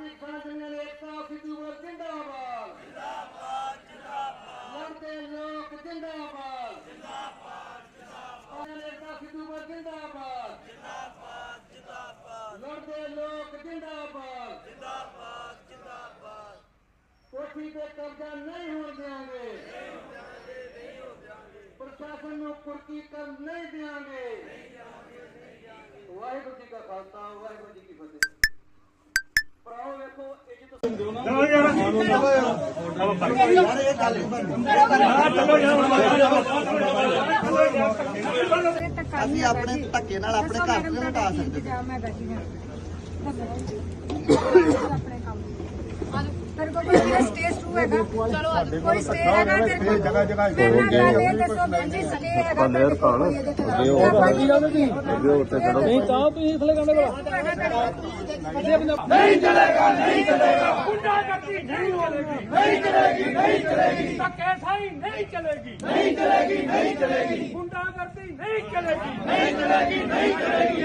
ਕੀ ਫਤਿਹ ਭਾਰਤੀ ਕਿਸਾਨ ਯੂਨੀਅਨ ਏਕਤਾ ਸਿੱਧੂਪੁਰ ਜਿੰਦਾਬਾਦ ਜਿੰਦਾਬਾਦ ਜਿੰਦਾਬਾਦ ਲੜਦੇ ਲੋਕ ਜਿੰਦਾਬਾਦ ਜਿੰਦਾਬਾਦ ਜਿੰਦਾਬਾਦ ਏਕਤਾ ਸਿੱਧੂਪੁਰ ਜਿੰਦਾਬਾਦ ਜਿੰਦਾਬਾਦ ਜਿੰਦਾਬਾਦ ਲੜਦੇ ਲੋਕ ਜਿੰਦਾਬਾਦ ਜਿੰਦਾਬਾਦ ਜਿੰਦਾਬਾਦ ਕੋਠੀ ਤੇ ਕਬਜ਼ਾ ਨਹੀਂ ਹੋਣ ਦੇਵਾਂਗੇ ਪ੍ਰਸ਼ਾਸਨ ਨੂੰ ਕੁਰਕੀ ਕਰ ਨਹੀਂ ਦੇਵਾਂਗੇ ਵਾਹਿਗੁਰੂ ਜੀ ਕਾ ਖਾਲਸਾ ਵਾਹਿਗੁਰੂ ਅਸੀਂ ਆਪਣੇ ਧੱਕੇ ਨਾਲ ਆਪਣੇ ਘਰ ਨੂੰ ਹਟਾ ਸਕਦੇ ਹਾਂ। ਮੈਂ ਬੈਠੀ ਹਾਂ ਆਪਣੇ ਕੰਮ ਫਿਰ ਕੋਈ ਕੋਈ ਸਟੇਜ 2 ਹੈਗਾ। ਚਲੋ ਕੋਈ ਸਟੇਜ ਹੈਗਾ ਤੇਰੇ ਕੋਲ ਜਗ੍ਹਾ ਜਗ੍ਹਾ ਹੋ ਗਿਆ ਇਹ ਦੱਸੋ ਹਾਂਜੀ ਸਟੇਜ ਹੈਗਾ ਪੰਨੇਰ ਕਾਲ ਨਹੀਂ ਤਾਂ ਤੁਸੀਂ ਥਲੇ ਕਹਿੰਦੇ ਗੁੰਡਾਗਰਦੀ ਨਹੀਂ ਹੋਵੇਗੀ। ਨਹੀਂ ਚਲੇਗੀ ਨਹੀਂ ਚਲੇਗੀ। ਧੱਕੇ ਸਾਈ ਨਹੀਂ ਚਲੇਗੀ। ਨਹੀਂ ਚਲੇਗੀ ਨਹੀਂ ਚਲੇਗੀ। ਗੁੰਡਾਗਰਦੀ ਨਹੀਂ ਚਲੇਗੀ। ਨਹੀਂ ਚਲੇਗੀ ਨਹੀਂ ਚਲੇਗੀ।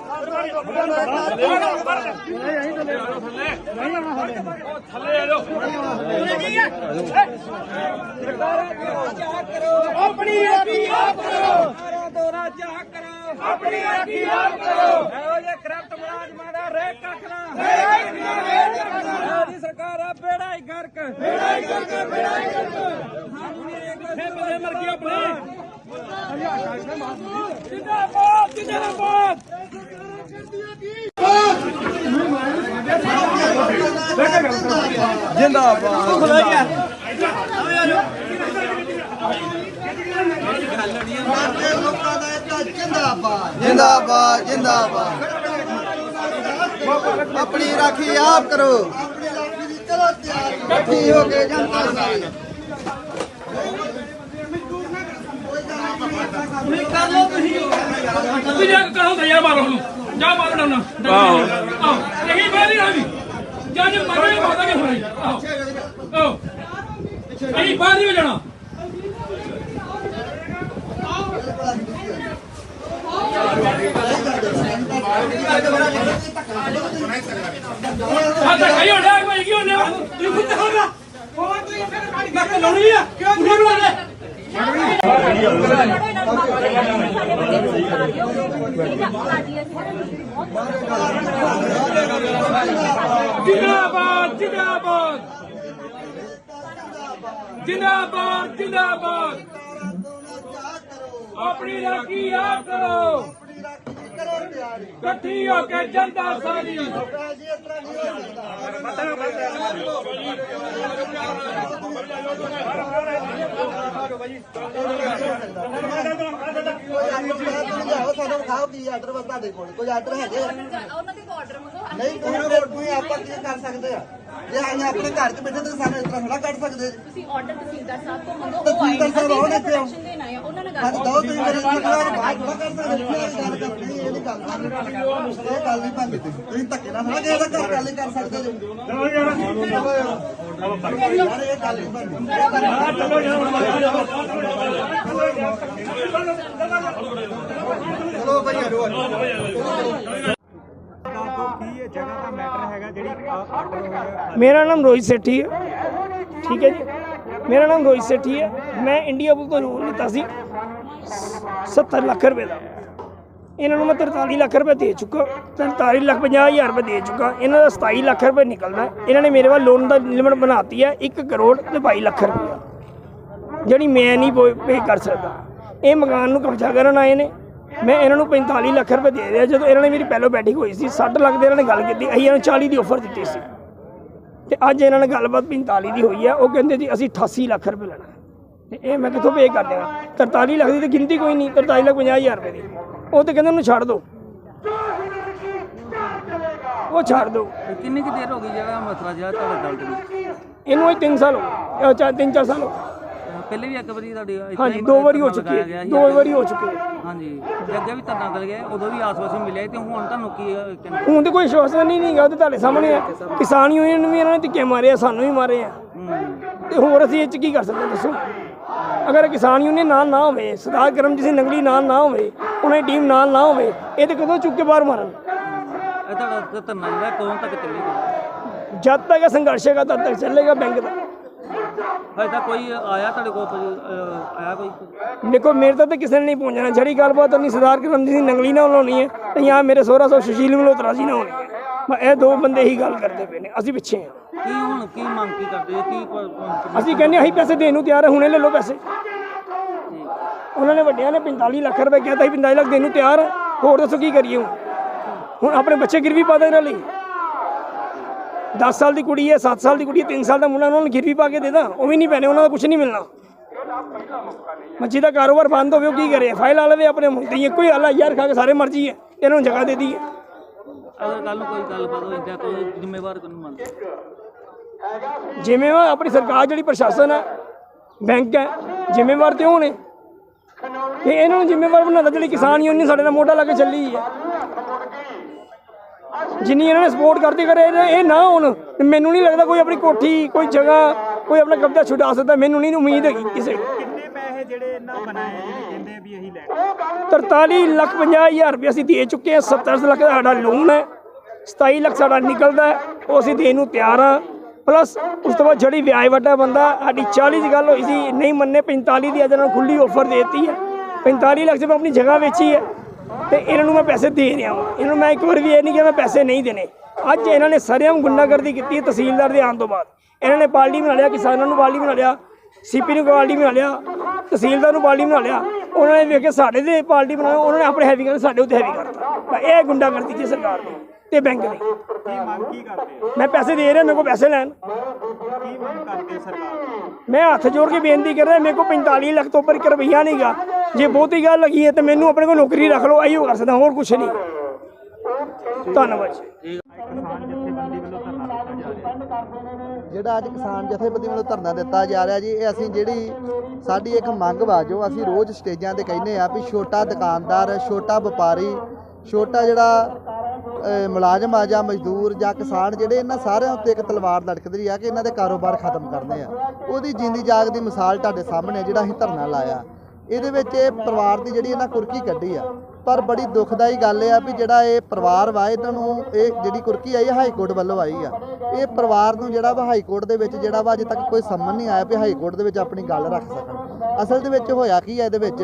ਆਪਣੀ ਰਾਖੀ ਆਪ ਕਰੋ ਸਾਰਾ ਦੋਰਾ ਜਾ ਕਰੋ ਆਪਣੀ ਰਾਖੀ ਆਪ ਕਰੋ ਇਹੋ ਜੇ ਕਰਪਟ ਮੁਲਾਜ਼ਮਾਂ ਦਾ ਰੇ ਕੱਖਣਾ ਮੋਦੀ ਸਰਕਾਰ ਆ ਬੇੜਾ ਹੀ ਗਰਕ ਬੇੜਾ ਹੀ ਗਰਕ ਬੇੜਾ ਹੀ ਗਰਕ ਫੇ ਮਰ ਗਿਆ ਆਪਣੇ ਜਿੰਦਾਬਾਦ ਜਿੰਦਾਬਾਦ। ਸਾਡੇ ਲੋਕਾਂ ਦਾ ਇੱਕ ਜਿੰਦਾਬਾਦ ਜਿੰਦਾਬਾਦ ਜਿੰਦਾਬਾਦ ਆਪਣੀ ਰਾਖੀ ਆਪ ਕਰੋ। ਆਪਣੀ ਰਾਖੀ ਦੀ ਚਲੋ ਤਿਆਰ। ਇਕੱਠੀ ਹੋ ਕੇ ਜਨਤਾ ਸਾਰੀ। ਤੁਸੀਂ ਜਾ ਕੇ ਕਹੋ ਤਾਂ ਯਾਰ ਮਾਰੋ ਉਹਨੂੰ ਜਾ ਮਾਰੋ ਨਾ ਉਹਨੂੰ ਆਹੋ ਆਹੋ ਇਹੀ ਬਾਰੀ ਨਾ ਵੀ ਜਾ ਜੇ ਮਾਰੇ ਮਾਤਾ ਕੇ ਹੋਣੀ ਆਹੋ ਆਹੋ ਇਹੀ ਬਾਰੀ ਹੋ ਜਾਣਾ ਹਾਂ ਤਾਂ ਕਹੀ ਹੋਣਾ ਕੋਈ ਕੀ ਹੋਣਾ ਤੂੰ ਖੁਦ ਹੋਣਾ ਕੋਈ ਤੂੰ ਫਿਰ ਗਾੜੀ ਗੱਕ ਲਾਉਣੀ ਆ ਕਿਉਂ ਨਹੀਂ ਬੁਲਾ ਲੈ ਜਿੰਦਾਬਾਦ ਜਿੰਦਾਬਾਦ। ਜਿੰਦਾਬਾਦ ਜਿੰਦਾਬਾਦ। ਆਪਣੀ ਰਾਖੀ ਆਪ ਕਰੋ ਆਪਣੀ ਰਾਖੀ ਦੀ ਕਰੋ ਤਿਆਰੀ ਇਕੱਠੀ ਹੋ ਕੇ ਜਨਤਾ ਸਾਰੀ ਕੀ ਆਰਡਰ ਵਾ ਤੁਹਾਡੇ ਕੋਲ ਕੋਈ ਆਰਡਰ ਹੈਗੇ ਆ? ਉਹਨਾਂ ਦੇ ਆਰਡਰ ਮੰਗੋ ਨਹੀਂ ਤੁਸੀਂ ਫਿਰ ਤੁਸੀਂ ਆਪਾਂ ਕੀ ਕਰ ਸਕਦੇ ਆ ਜੇ ਅਸੀਂ ਆਪਣੇ ਘਰ 'ਚ ਬੈਠੇ ਤੇ ਸਾਨੂੰ ਇਸ ਤਰ੍ਹਾਂ ਥੋੜਾ ਕੱਢ ਸਕਦੇ ਜੀ। ਤੁਸੀਂ ਆਰਡਰ ਤਹਿਸੀਲਦਾਰ ਸਾਹਿਬ ਤੋਂ ਮੰਗੋ ਤਹਿਸੀਲਦਾਰ ਸਾਹਿਬ ਆਉਣ ਇੱਥੇ ਆਓ। ਪ੍ਰੋਟੈਕਸ਼ਨ ਦੇਣਾ ਹੈ ਉਹਨਾਂ ਨਾਲ ਅੱਜ ਗੱਲ ਦੋ ਤੁਸੀਂ ਮੇਰੇ ਨਾਲ ਗੱਲ ਬਾਤ ਥੋੜਾ ਕਰ ਸਕਦੇ ਇੱਥੇ ਆ ਕੇ ਗੱਲ ਕਰਨੀ ਇਹ ਨਹੀਂ ਗੱਲ ਇਹ ਗੱਲ ਨਹੀਂ ਬਣਦੀ ਤੁਸੀਂ ਧੱਕੇ ਨਾਲ ਥੋੜਾ ਕਿਸੇ ਦਾ ਘਰ ਗੱਲ ਨਹੀਂ ਕਰ ਸਕਦੇ ਜੀ ਚਲੋ ਯਾਰ ਯਾਰ ਇਹ ਗੱਲ ਨਹੀਂ ਬਣਦੀ ਚਲੋ ਭਾਈ ਹਰੋ ਮੇਰਾ ਨਾਮ ਰੋਹਿਤ ਸੇਠੀ ਹੈ ਠੀਕ ਹੈ ਜੀ ਮੇਰਾ ਨਾਮ ਰੋਹਿਤ ਸੇਠੀ ਹੈ ਮੈਂ ਇੰਡੀਆ ਬੁੱਕ ਤੋਂ ਲੋਨ ਲਿੱਤਾ ਸੀ 70 ਲੱਖ ਰੁਪਏ ਦਾ ਇਹਨਾਂ ਨੂੰ ਮੈਂ 43 ਲੱਖ ਰੁਪਏ ਦੇ ਚੁੱਕਾ। 43 ਲੱਖ 50 ਹਜ਼ਾਰ ਰੁਪਏ ਦੇ ਚੁੱਕਾ। ਇਹਨਾਂ ਦਾ 27 ਲੱਖ ਰੁਪਏ ਨਿਕਲਦਾ। ਇਹਨਾਂ ਨੇ ਮੇਰੇ ਵੱਲ ਲੋਨ ਦਾ ਲਿਮਟ ਬਣਾਤੀ ਹੈ 1 ਕਰੋੜ ਤੇ 22 ਲੱਖ ਰੁਪਏ। ਜਿਹੜੀ ਮੈਂ ਨਹੀਂ ਪੇ ਕਰ ਸਕਦਾ। ਇਹ ਮਕਾਨ ਨੂੰ ਕਬਜ਼ਾ ਕਰਨ ਆਏ ਨੇ। ਮੈਂ ਇਹਨਾਂ ਨੂੰ 45 ਲੱਖ ਰੁਪਏ ਦੇ ਰਿਹਾ। ਜਦੋਂ ਇਹਨਾਂ ਨੇ ਮੇਰੀ ਪਹਿਲੋਂ ਬੈਠਿੰਗ ਹੋਈ ਸੀ 60 ਲੱਖ ਦੇ ਇਹਨਾਂ ਨੇ ਗੱਲ ਕੀਤੀ। ਅਸੀਂ ਇਹਨਾਂ ਨੂੰ 40 ਦੀ ਆਫਰ ਦਿੱਤੀ ਸੀ। ਤੇ ਅੱਜ ਇਹਨਾਂ ਨਾਲ ਗੱਲਬਾਤ 45 ਦੀ ਹੋਈ ਹੈ। ਉਹ ਕਹਿੰਦੇ ਜੀ, ਅਸੀਂ 88 ਲੱਖ ਰੁਪਏ ਲੈਣਾ। ਹੈ। ਤੇ ਇਹ ਮੈਂ ਕਿੱਥੋਂ ਪੇ ਕਰ ਦੇਵਾਂ 43 ਲੱਖ ਦੀ ਤਾਂ ਗਿਣਤੀ ਕੋਈ ਨਹੀਂ। 43 ਲੱਖ 50 ਹਜ਼ਾਰ ਰੁਪਏ ਦੀ। ਉਹ ਤੇ ਕਹਿੰਦੇ ਉਹਨੂੰ ਛੱਡ ਦਿਓ ਉਹ ਛੱਡ ਦਿਓ ਕਿੰਨੀ ਕੁ ਦੇਰ ਹੋ ਗਈ ਜਿਹੜਾ ਮਸਲਾ ਜਿਹੜਾ ਤੁਹਾਡੇ ਦਲ ਦੇ ਵਿੱਚ ਇਹਨੂੰ ਇਹ 3 ਸਾਲ ਹੋ ਗਏ। ਇਹ ਚਾਰ ਤਿੰਨ ਚਾਰ ਸਾਲ ਹੋ ਗਏ। ਪਹਿਲੇ ਵੀ ਇੱਕ ਵਾਰੀ ਤੁਹਾਡੀ ਹਾਂਜੀ ਦੋ ਵਾਰੀ ਹੋ ਚੁੱਕੀ ਹੈ। ਗਿਆ ਦੋ। ਵਾਰੀ ਹੋ ਚੁੱਕੀ ਹੈ। ਹਾਂਜੀ ਅੱਗੇ ਵੀ ਧਰਨਾ ਕਰ ਗਏ ਉਦੋਂ ਵੀ ਆਸ-ਪਾਸ ਮਿਲਿਆ ਤੇ ਹੁਣ ਤੁਹਾਨੂੰ ਕੀ ਹੁਣ ਤੇ ਕੋਈ ਸ਼ਵਾਸਨ ਨਹੀਂ ਨਹੀਂਗਾ ਉਹ ਤੇ ਤੁਹਾਡੇ ਸਾਹਮਣੇ ਹੈ ਕਿਸਾਨ ਯੂਨੀਅਨ ਵੀ ਇਹਨਾਂ ਨੇ ਧੱਕੇ ਮਾਰੇ ਆ ਸਾਨੂੰ ਵੀ ਮਾਰੇ ਆ। ਤੇ ਹੋਰ ਅਸੀਂ ਇਹ ਚ ਕੀ ਕਰ ਸਕਦੇ ਦੱਸੋ? ਅਗਰ ਕਿਸਾਨ ਯੂਨੀਅਨ ਨਾਲ ਨਾ ਹੋਵੇ ਸਰਦਾਰ ਕਰਮਜੀਤ ਸਿੰਘ ਨੰਗਲੀ ਨਾਲ ਨਾ ਹੋਵੇ ਉਹਨਾਂ ਦੀ ਟੀਮ ਨਾਲ ਨਾ ਹੋਵੇ ਇਹ ਤੇ ਕਦੋਂ ਚੁੱਕ ਕੇ ਬਾਹਰ ਮਾਰਨ? ਇਹ ਤੁਹਾਡਾ ਤੇ ਧਰਨਾ ਜਿਹੜਾ ਕਦੋਂ ਤੱਕ ਚੱਲੇਗਾ? ਜਦ ਤੱਕ ਇਹ ਸੰਘਰਸ਼ ਹੈਗਾ ਤਦ ਤੱਕ ਚੱਲੇਗਾ ਬੈਂਕ ਦਾ। ਹਜੇ ਕੋਈ ਆਇਆ ਤੁਹਾਡੇ ਕੋਲ ਆਇਆ ਕੋਈ? ਦੇਖੋ ਮੇਰੇ ਤਾਂ ਕਿਸੇ ਨੇ ਨਹੀਂ ਪਹੁੰਚਣਾ। ਜਿਹੜੀ ਗੱਲਬਾਤ ਹੋਣੀ ਸਰਦਾਰ ਕਰਮਜੀਤ ਸਿੰਘ ਨੰਗਲੀ ਨਾਲ ਹੋਣੀ ਹੈ ਤੇ ਜਾਂ ਮੇਰੇ ਸਹੁਰਾ ਸਾਹਿਬ ਸੁਸ਼ੀਲ ਮਲਹੋਤਰਾ ਜੀ ਨਾਲ ਹੋਣੀ ਹੈ। ਮੈਂ ਇਹ ਦੋ ਬੰਦੇ ਹੀ ਗੱਲ ਕਰਦੇ ਪਏ ਨੇ ਅਸੀਂ ਪਿੱਛੇ ਹਾਂ। ਕੀ ਹੁਣ ਕੀ ਮੰਗ ਕੀ ਕਰਦੇ ਹੋ? ਕੀ ਪ- ਪ- ਅਸੀਂ ਕਹਿੰਦੇ ਹਾਂ ਅਸੀਂ ਪੈਸੇ ਦੇਣ ਨੂੰ ਤਿਆਰ ਹਾਂ ਹੁਣੇ ਲੈ ਲਓ ਪੈਸੇ। ਉਹਨਾਂ ਨੇ ਵੱਡਿਆਂ ਨੇ 45 ਲੱਖ ਰੁਪਏ ਕਿਹਾ ਤਾਂ ਅਸੀਂ 45 ਲੱਖ ਦੇਣ ਨੂੰ ਤਿਆਰ ਹਾਂ ਹੋਰ ਦੱਸੋ ਕੀ ਕਰੀਏ ਹੁਣ? ਹੁਣ ਆਪਣੇ ਬੱਚੇ ਗਿਰਵੀ ਪਾ ਦੇ ਇਹਨਾਂ ਲਈ 10 ਸਾਲ ਦੀ ਕੁੜੀ ਹੈ 7 ਸਾਲ ਦੀ ਕੁੜੀ ਹੈ 3 ਸਾਲ ਦਾ ਮੁੰਡਾ ਉਹਨਾਂ ਨੂੰ ਗਿਰਵੀ ਪਾ ਕੇ ਦੇ ਦਾਂ। ਉਹ ਵੀ ਨਹੀਂ ਪੈਣੇ ਉਹਨਾਂ ਦਾ ਕੁਝ ਨਹੀਂ ਮਿਲਣਾ। ਮੱਛੀ ਦਾ ਕਾਰੋਬਾਰ ਬੰਦ ਹੋਵੇ ਉਹ ਕੀ ਕਰੇ? ਫਾਈਲ ਆ ਲਵੇ ਆਪਣੇ ਮੁੰਡੇ ਹੀ ਕੋਈ ਹੱਲ ਯਾਰ ਖਾ ਕੇ ਸਾਰੇ ਮਰਜ਼ੀ ਹੈ ਇਹਨਾਂ ਨੂੰ ਜਗ੍ਹਾ ਦੇ ਦਈਏ। ਅਗਰ ਕੱਲ ਨੂੰ ਕੋਈ ਗੱਲਬਾਤ ਹੋਈ ਤਾਂ ਕੋਈ ਜ਼ਿੰਮੇਵਾਰ ਕਿਹਨੂੰ ਮੰਨਦੇ? ਜ਼ਿੰਮੇਵਾਰ ਆਪਣੀ ਸਰਕਾਰ ਜਿਹੜੀ ਪ੍ਰਸ਼ਾਸਨ ਹੈ ਬੈਂਕ ਹੈ ਜ਼ਿੰਮੇਵਾਰ ਤੇ ਉਹ ਨੇ। ਤੇ ਇਹਨਾਂ ਨੂੰ ਜ਼ਿੰਮੇਵਾਰ ਬਣਾਉਂਦਾ ਜਿਹੜੀ ਕਿਸਾਨ ਯੂਨੀਅਨ ਸਾਡੇ ਨਾਲ ਮੋਢਾ ਲਾ ਕੇ ਚੱਲੀ ਹੈ। ਜਿੰਨੀ ਇਹਨਾਂ ਨੇ ਸਪੋਰਟ ਕਰਦੀ ਕਰੇ ਇਹ- ਨਾ ਹੋਣ ਮੈਨੂੰ ਨਹੀਂ ਲੱਗਦਾ ਕੋਈ ਆਪਣੀ ਕੋਠੀ ਕੋਈ ਜਗ੍ਹਾ ਕੋਈ ਆਪਣਾ ਕਬਜ਼ਾ ਛੁਡਾ ਸਕਦਾ ਮੈਨੂੰ ਨਹੀਂ ਉਮੀਦ ਹੈਗੀ ਕਿਸੇ ਕਿੰਨੇ ਪੈਸੇ ਜਿਹੜੇ ਇਹਨਾਂ ਬਣਾਏ ਕਹਿੰਦੇ ਵੀ ਅਸੀਂ ਲੈ 43 ਲੱਖ 50 ਹਜ਼ਾਰ ਰੁਪਏ ਅਸੀਂ ਦੇ ਚੁੱਕੇ ਹਾਂ 70 ਲੱਖ ਦਾ ਸਾਡਾ ਲੋਨ ਹੈ 27 ਲੱਖ ਸਾਡਾ ਨਿਕਲਦਾ ਉਹ ਅਸੀਂ ਦੇਣ ਨੂੰ ਤਿਆਰ ਹਾਂ। ਪਲੱਸ ਉਸ ਤੋਂ ਬਾਅਦ ਜਿਹੜੀ ਵਿਆਜ ਵੱਡਾ ਬੰਦਾ, ਸਾਡੀ 40 ਦੀ ਗੱਲ ਹੋਈ ਸੀ, ਨਹੀਂ ਮੰਨੇ 45 ਦੀ ਅੱਜ ਇਹਨਾਂ ਨੂੰ ਖੁੱਲੀ ਆਫਰ ਦੇਤੀ ਹੈ। 45 ਲੱਖ 'ਚ ਮੈਂ ਆਪਣੀ ਜਗ੍ਹਾ ਵੇਚੀ ਹੈ ਤੇ ਇਹਨਾਂ ਨੂੰ ਮੈਂ ਪੈਸੇ ਦੇ ਰਿਹਾ ਹਾਂ। ਇਹਨਾਂ ਨੂੰ ਮੈਂ ਇੱਕ ਵਾਰ ਵੀ ਇਹ ਨਹੀਂ ਕਿ ਮੈਂ ਪੈਸੇ ਨਹੀਂ ਦੇਣੇ। ਅੱਜ ਇਹਨਾਂ ਨੇ ਸਰੇਆਮ ਗੁੰਡਾਗਰਦੀ ਕੀਤੀ ਹੈ ਤਹਿਸੀਲਦਾਰ ਦੇ ਆਉਣ ਤੋਂ ਬਾਅਦ। ਇਹਨਾਂ ਨੇ ਪਾਰਟੀ ਬਣਾ ਲਿਆ, ਕਿਸਾਨਾਂ ਨੂੰ ਪਾਰਟੀ ਬਣਾ ਲਿਆ ਸੀਪੀ ਨੂੰ ਪਾਰਟੀ ਬਣਾ ਲਿਆ, ਤਹਿਸੀਲਦਾਰ ਨੂੰ ਪਾਰਟੀ ਬਣਾ ਲਿਆ। ਉਹਨਾਂ ਨੇ ਵੇਖ ਕੇ ਸਾਡੇ ਤੇ ਪਾਰਟੀ ਬਣਾਇਆ ਉਹਨਾਂ ਨੇ ਆਪਣੇ ਹੈਵੀ ਕਰ ਸਾਡੇ ਉੱਤੇ ਹੈਵੀ ਕਰਤਾ। ਬਸ ਇਹ ਗੁੰਡਾਗਰਦੀ ਜੀ ਸਰਕਾਰ ਦੀ ਤੇ ਬੈਂਕ ਦੀ। ਕੀ ਮੰਗ ਕੀ ਕਰਦੇ ਹੋ? ਮੈਂ ਪੈਸੇ ਦੇ ਰਿਹਾ ਮੇਰੇ ਕੋਲ ਪੈਸੇ ਲੈਣ। ਕੀ ਮੰਗ ਕਰਦੇ ਸਰਕਾਰ ਤੋਂ? ਮੈਂ ਹੱਥ ਜੋੜ ਕੇ ਬੇਨਤੀ ਕਰ ਰਿਹਾ ਮੇਰੇ ਕੋਲ 45 ਲੱਖ ਤੋਂ ਉੱਪਰ ਇੱਕ ਰੁਪਈਆ ਨਹੀਂਗਾ ਜੇ ਬਹੁਤੀ ਗੱਲ ਲੱਗੀ ਹੈ ਤੇ ਮੈਨੂੰ ਆਪਣੇ ਕੋਲ ਨੌਕਰੀ ਰੱਖ ਲਓ ਆਈਓ ਕਰ ਸਕਦਾ ਹੋਰ ਕੁਝ ਨਹੀਂ। ਧੰਨਵਾਦ। ਜੀ ਕਿਸਾਨ ਜਥੇਬੰਦੀ ਵੱਲੋਂ ਧਰਨਾ ਦਿੱਤਾ ਜਾ ਰਿਹਾ ਜਿਹੜਾ ਅੱਜ ਕਿਸਾਨ ਜਥੇਬੰਦੀ ਵੱਲੋਂ ਧਰਨਾ ਦਿੱਤਾ ਜਾ ਰਿਹਾ ਜੀ ਇਹ ਅਸੀਂ ਜਿਹੜੀ ਸਾਡੀ ਇੱਕ ਮੰਗ ਵਾ ਜੋ ਅਸੀਂ ਰੋਜ਼ ਸਟੇਜਾਂ ਤੇ ਕਹਿੰਦੇ ਆ ਵੀ ਛੋਟਾ ਦੁਕਾਨਦਾਰ ਛੋਟਾ ਵਪਾਰੀ ਛੋਟਾ ਜਿਹੜਾ ਮੁਲਾਜ਼ਮ ਆ ਜਾਂ ਮਜ਼ਦੂਰ ਜਾਂ ਕਿਸਾਨ ਜਿਹੜੇ ਇਹਨਾਂ ਸਾਰਿਆਂ ਉੱਤੇ ਇੱਕ ਤਲਵਾਰ ਲੜਕਦੀ ਆ ਕਿ ਇਹਨਾਂ ਦੇ ਕਾਰੋਬਾਰ ਖਤਮ ਕਰਨੇ ਆ। ਉਹਦੀ ਜਿੰਦੀ ਜਾਗ ਦੀ ਮਿਸਾਲ ਤੁਹਾਡੇ ਸਾਹਮਣੇ ਜਿਹੜਾ ਅਸੀਂ ਧਰਨਾ ਲਾਇਆ। ਇਹਦੇ ਵਿੱਚ ਇਹ ਪਰਿਵਾਰ ਦੀ ਜਿਹੜੀ ਇਹਨਾਂ ਕੁਰਕੀ ਕੱਢੀ ਆ। ਪਰ ਬੜੀ ਦੁਖਦਾਈ ਗੱਲ ਇਹ ਆ ਵੀ ਜਿਹੜਾ ਇਹ ਪਰਿਵਾਰ ਵਾ, ਇਹਨਾਂ ਨੂੰ ਇਹ ਜਿਹੜੀ ਕੁਰਕੀ ਆਈ ਹਾਈ ਕੋਰਟ ਵੱਲੋਂ ਆਈ ਆ। ਇਹ ਪਰਿਵਾਰ ਨੂੰ ਜਿਹੜਾ ਵਾ, ਹਾਈ ਕੋਰਟ ਦੇ ਵਿੱਚ ਜਿਹੜਾ ਵਾ, ਅਜੇ ਤੱਕ ਕੋਈ ਸੰਮਨ ਨਹੀਂ ਆਇਆ ਵੀ ਹਾਈ ਕੋਰਟ ਦੇ ਵਿੱਚ ਆਪਣੀ ਗੱਲ ਰੱਖ ਸਕਣ। ਅਸਲ ਦੇ ਵਿੱਚ ਹੋਇਆ ਕੀ ਆ, ਇਹਦੇ ਵਿੱਚ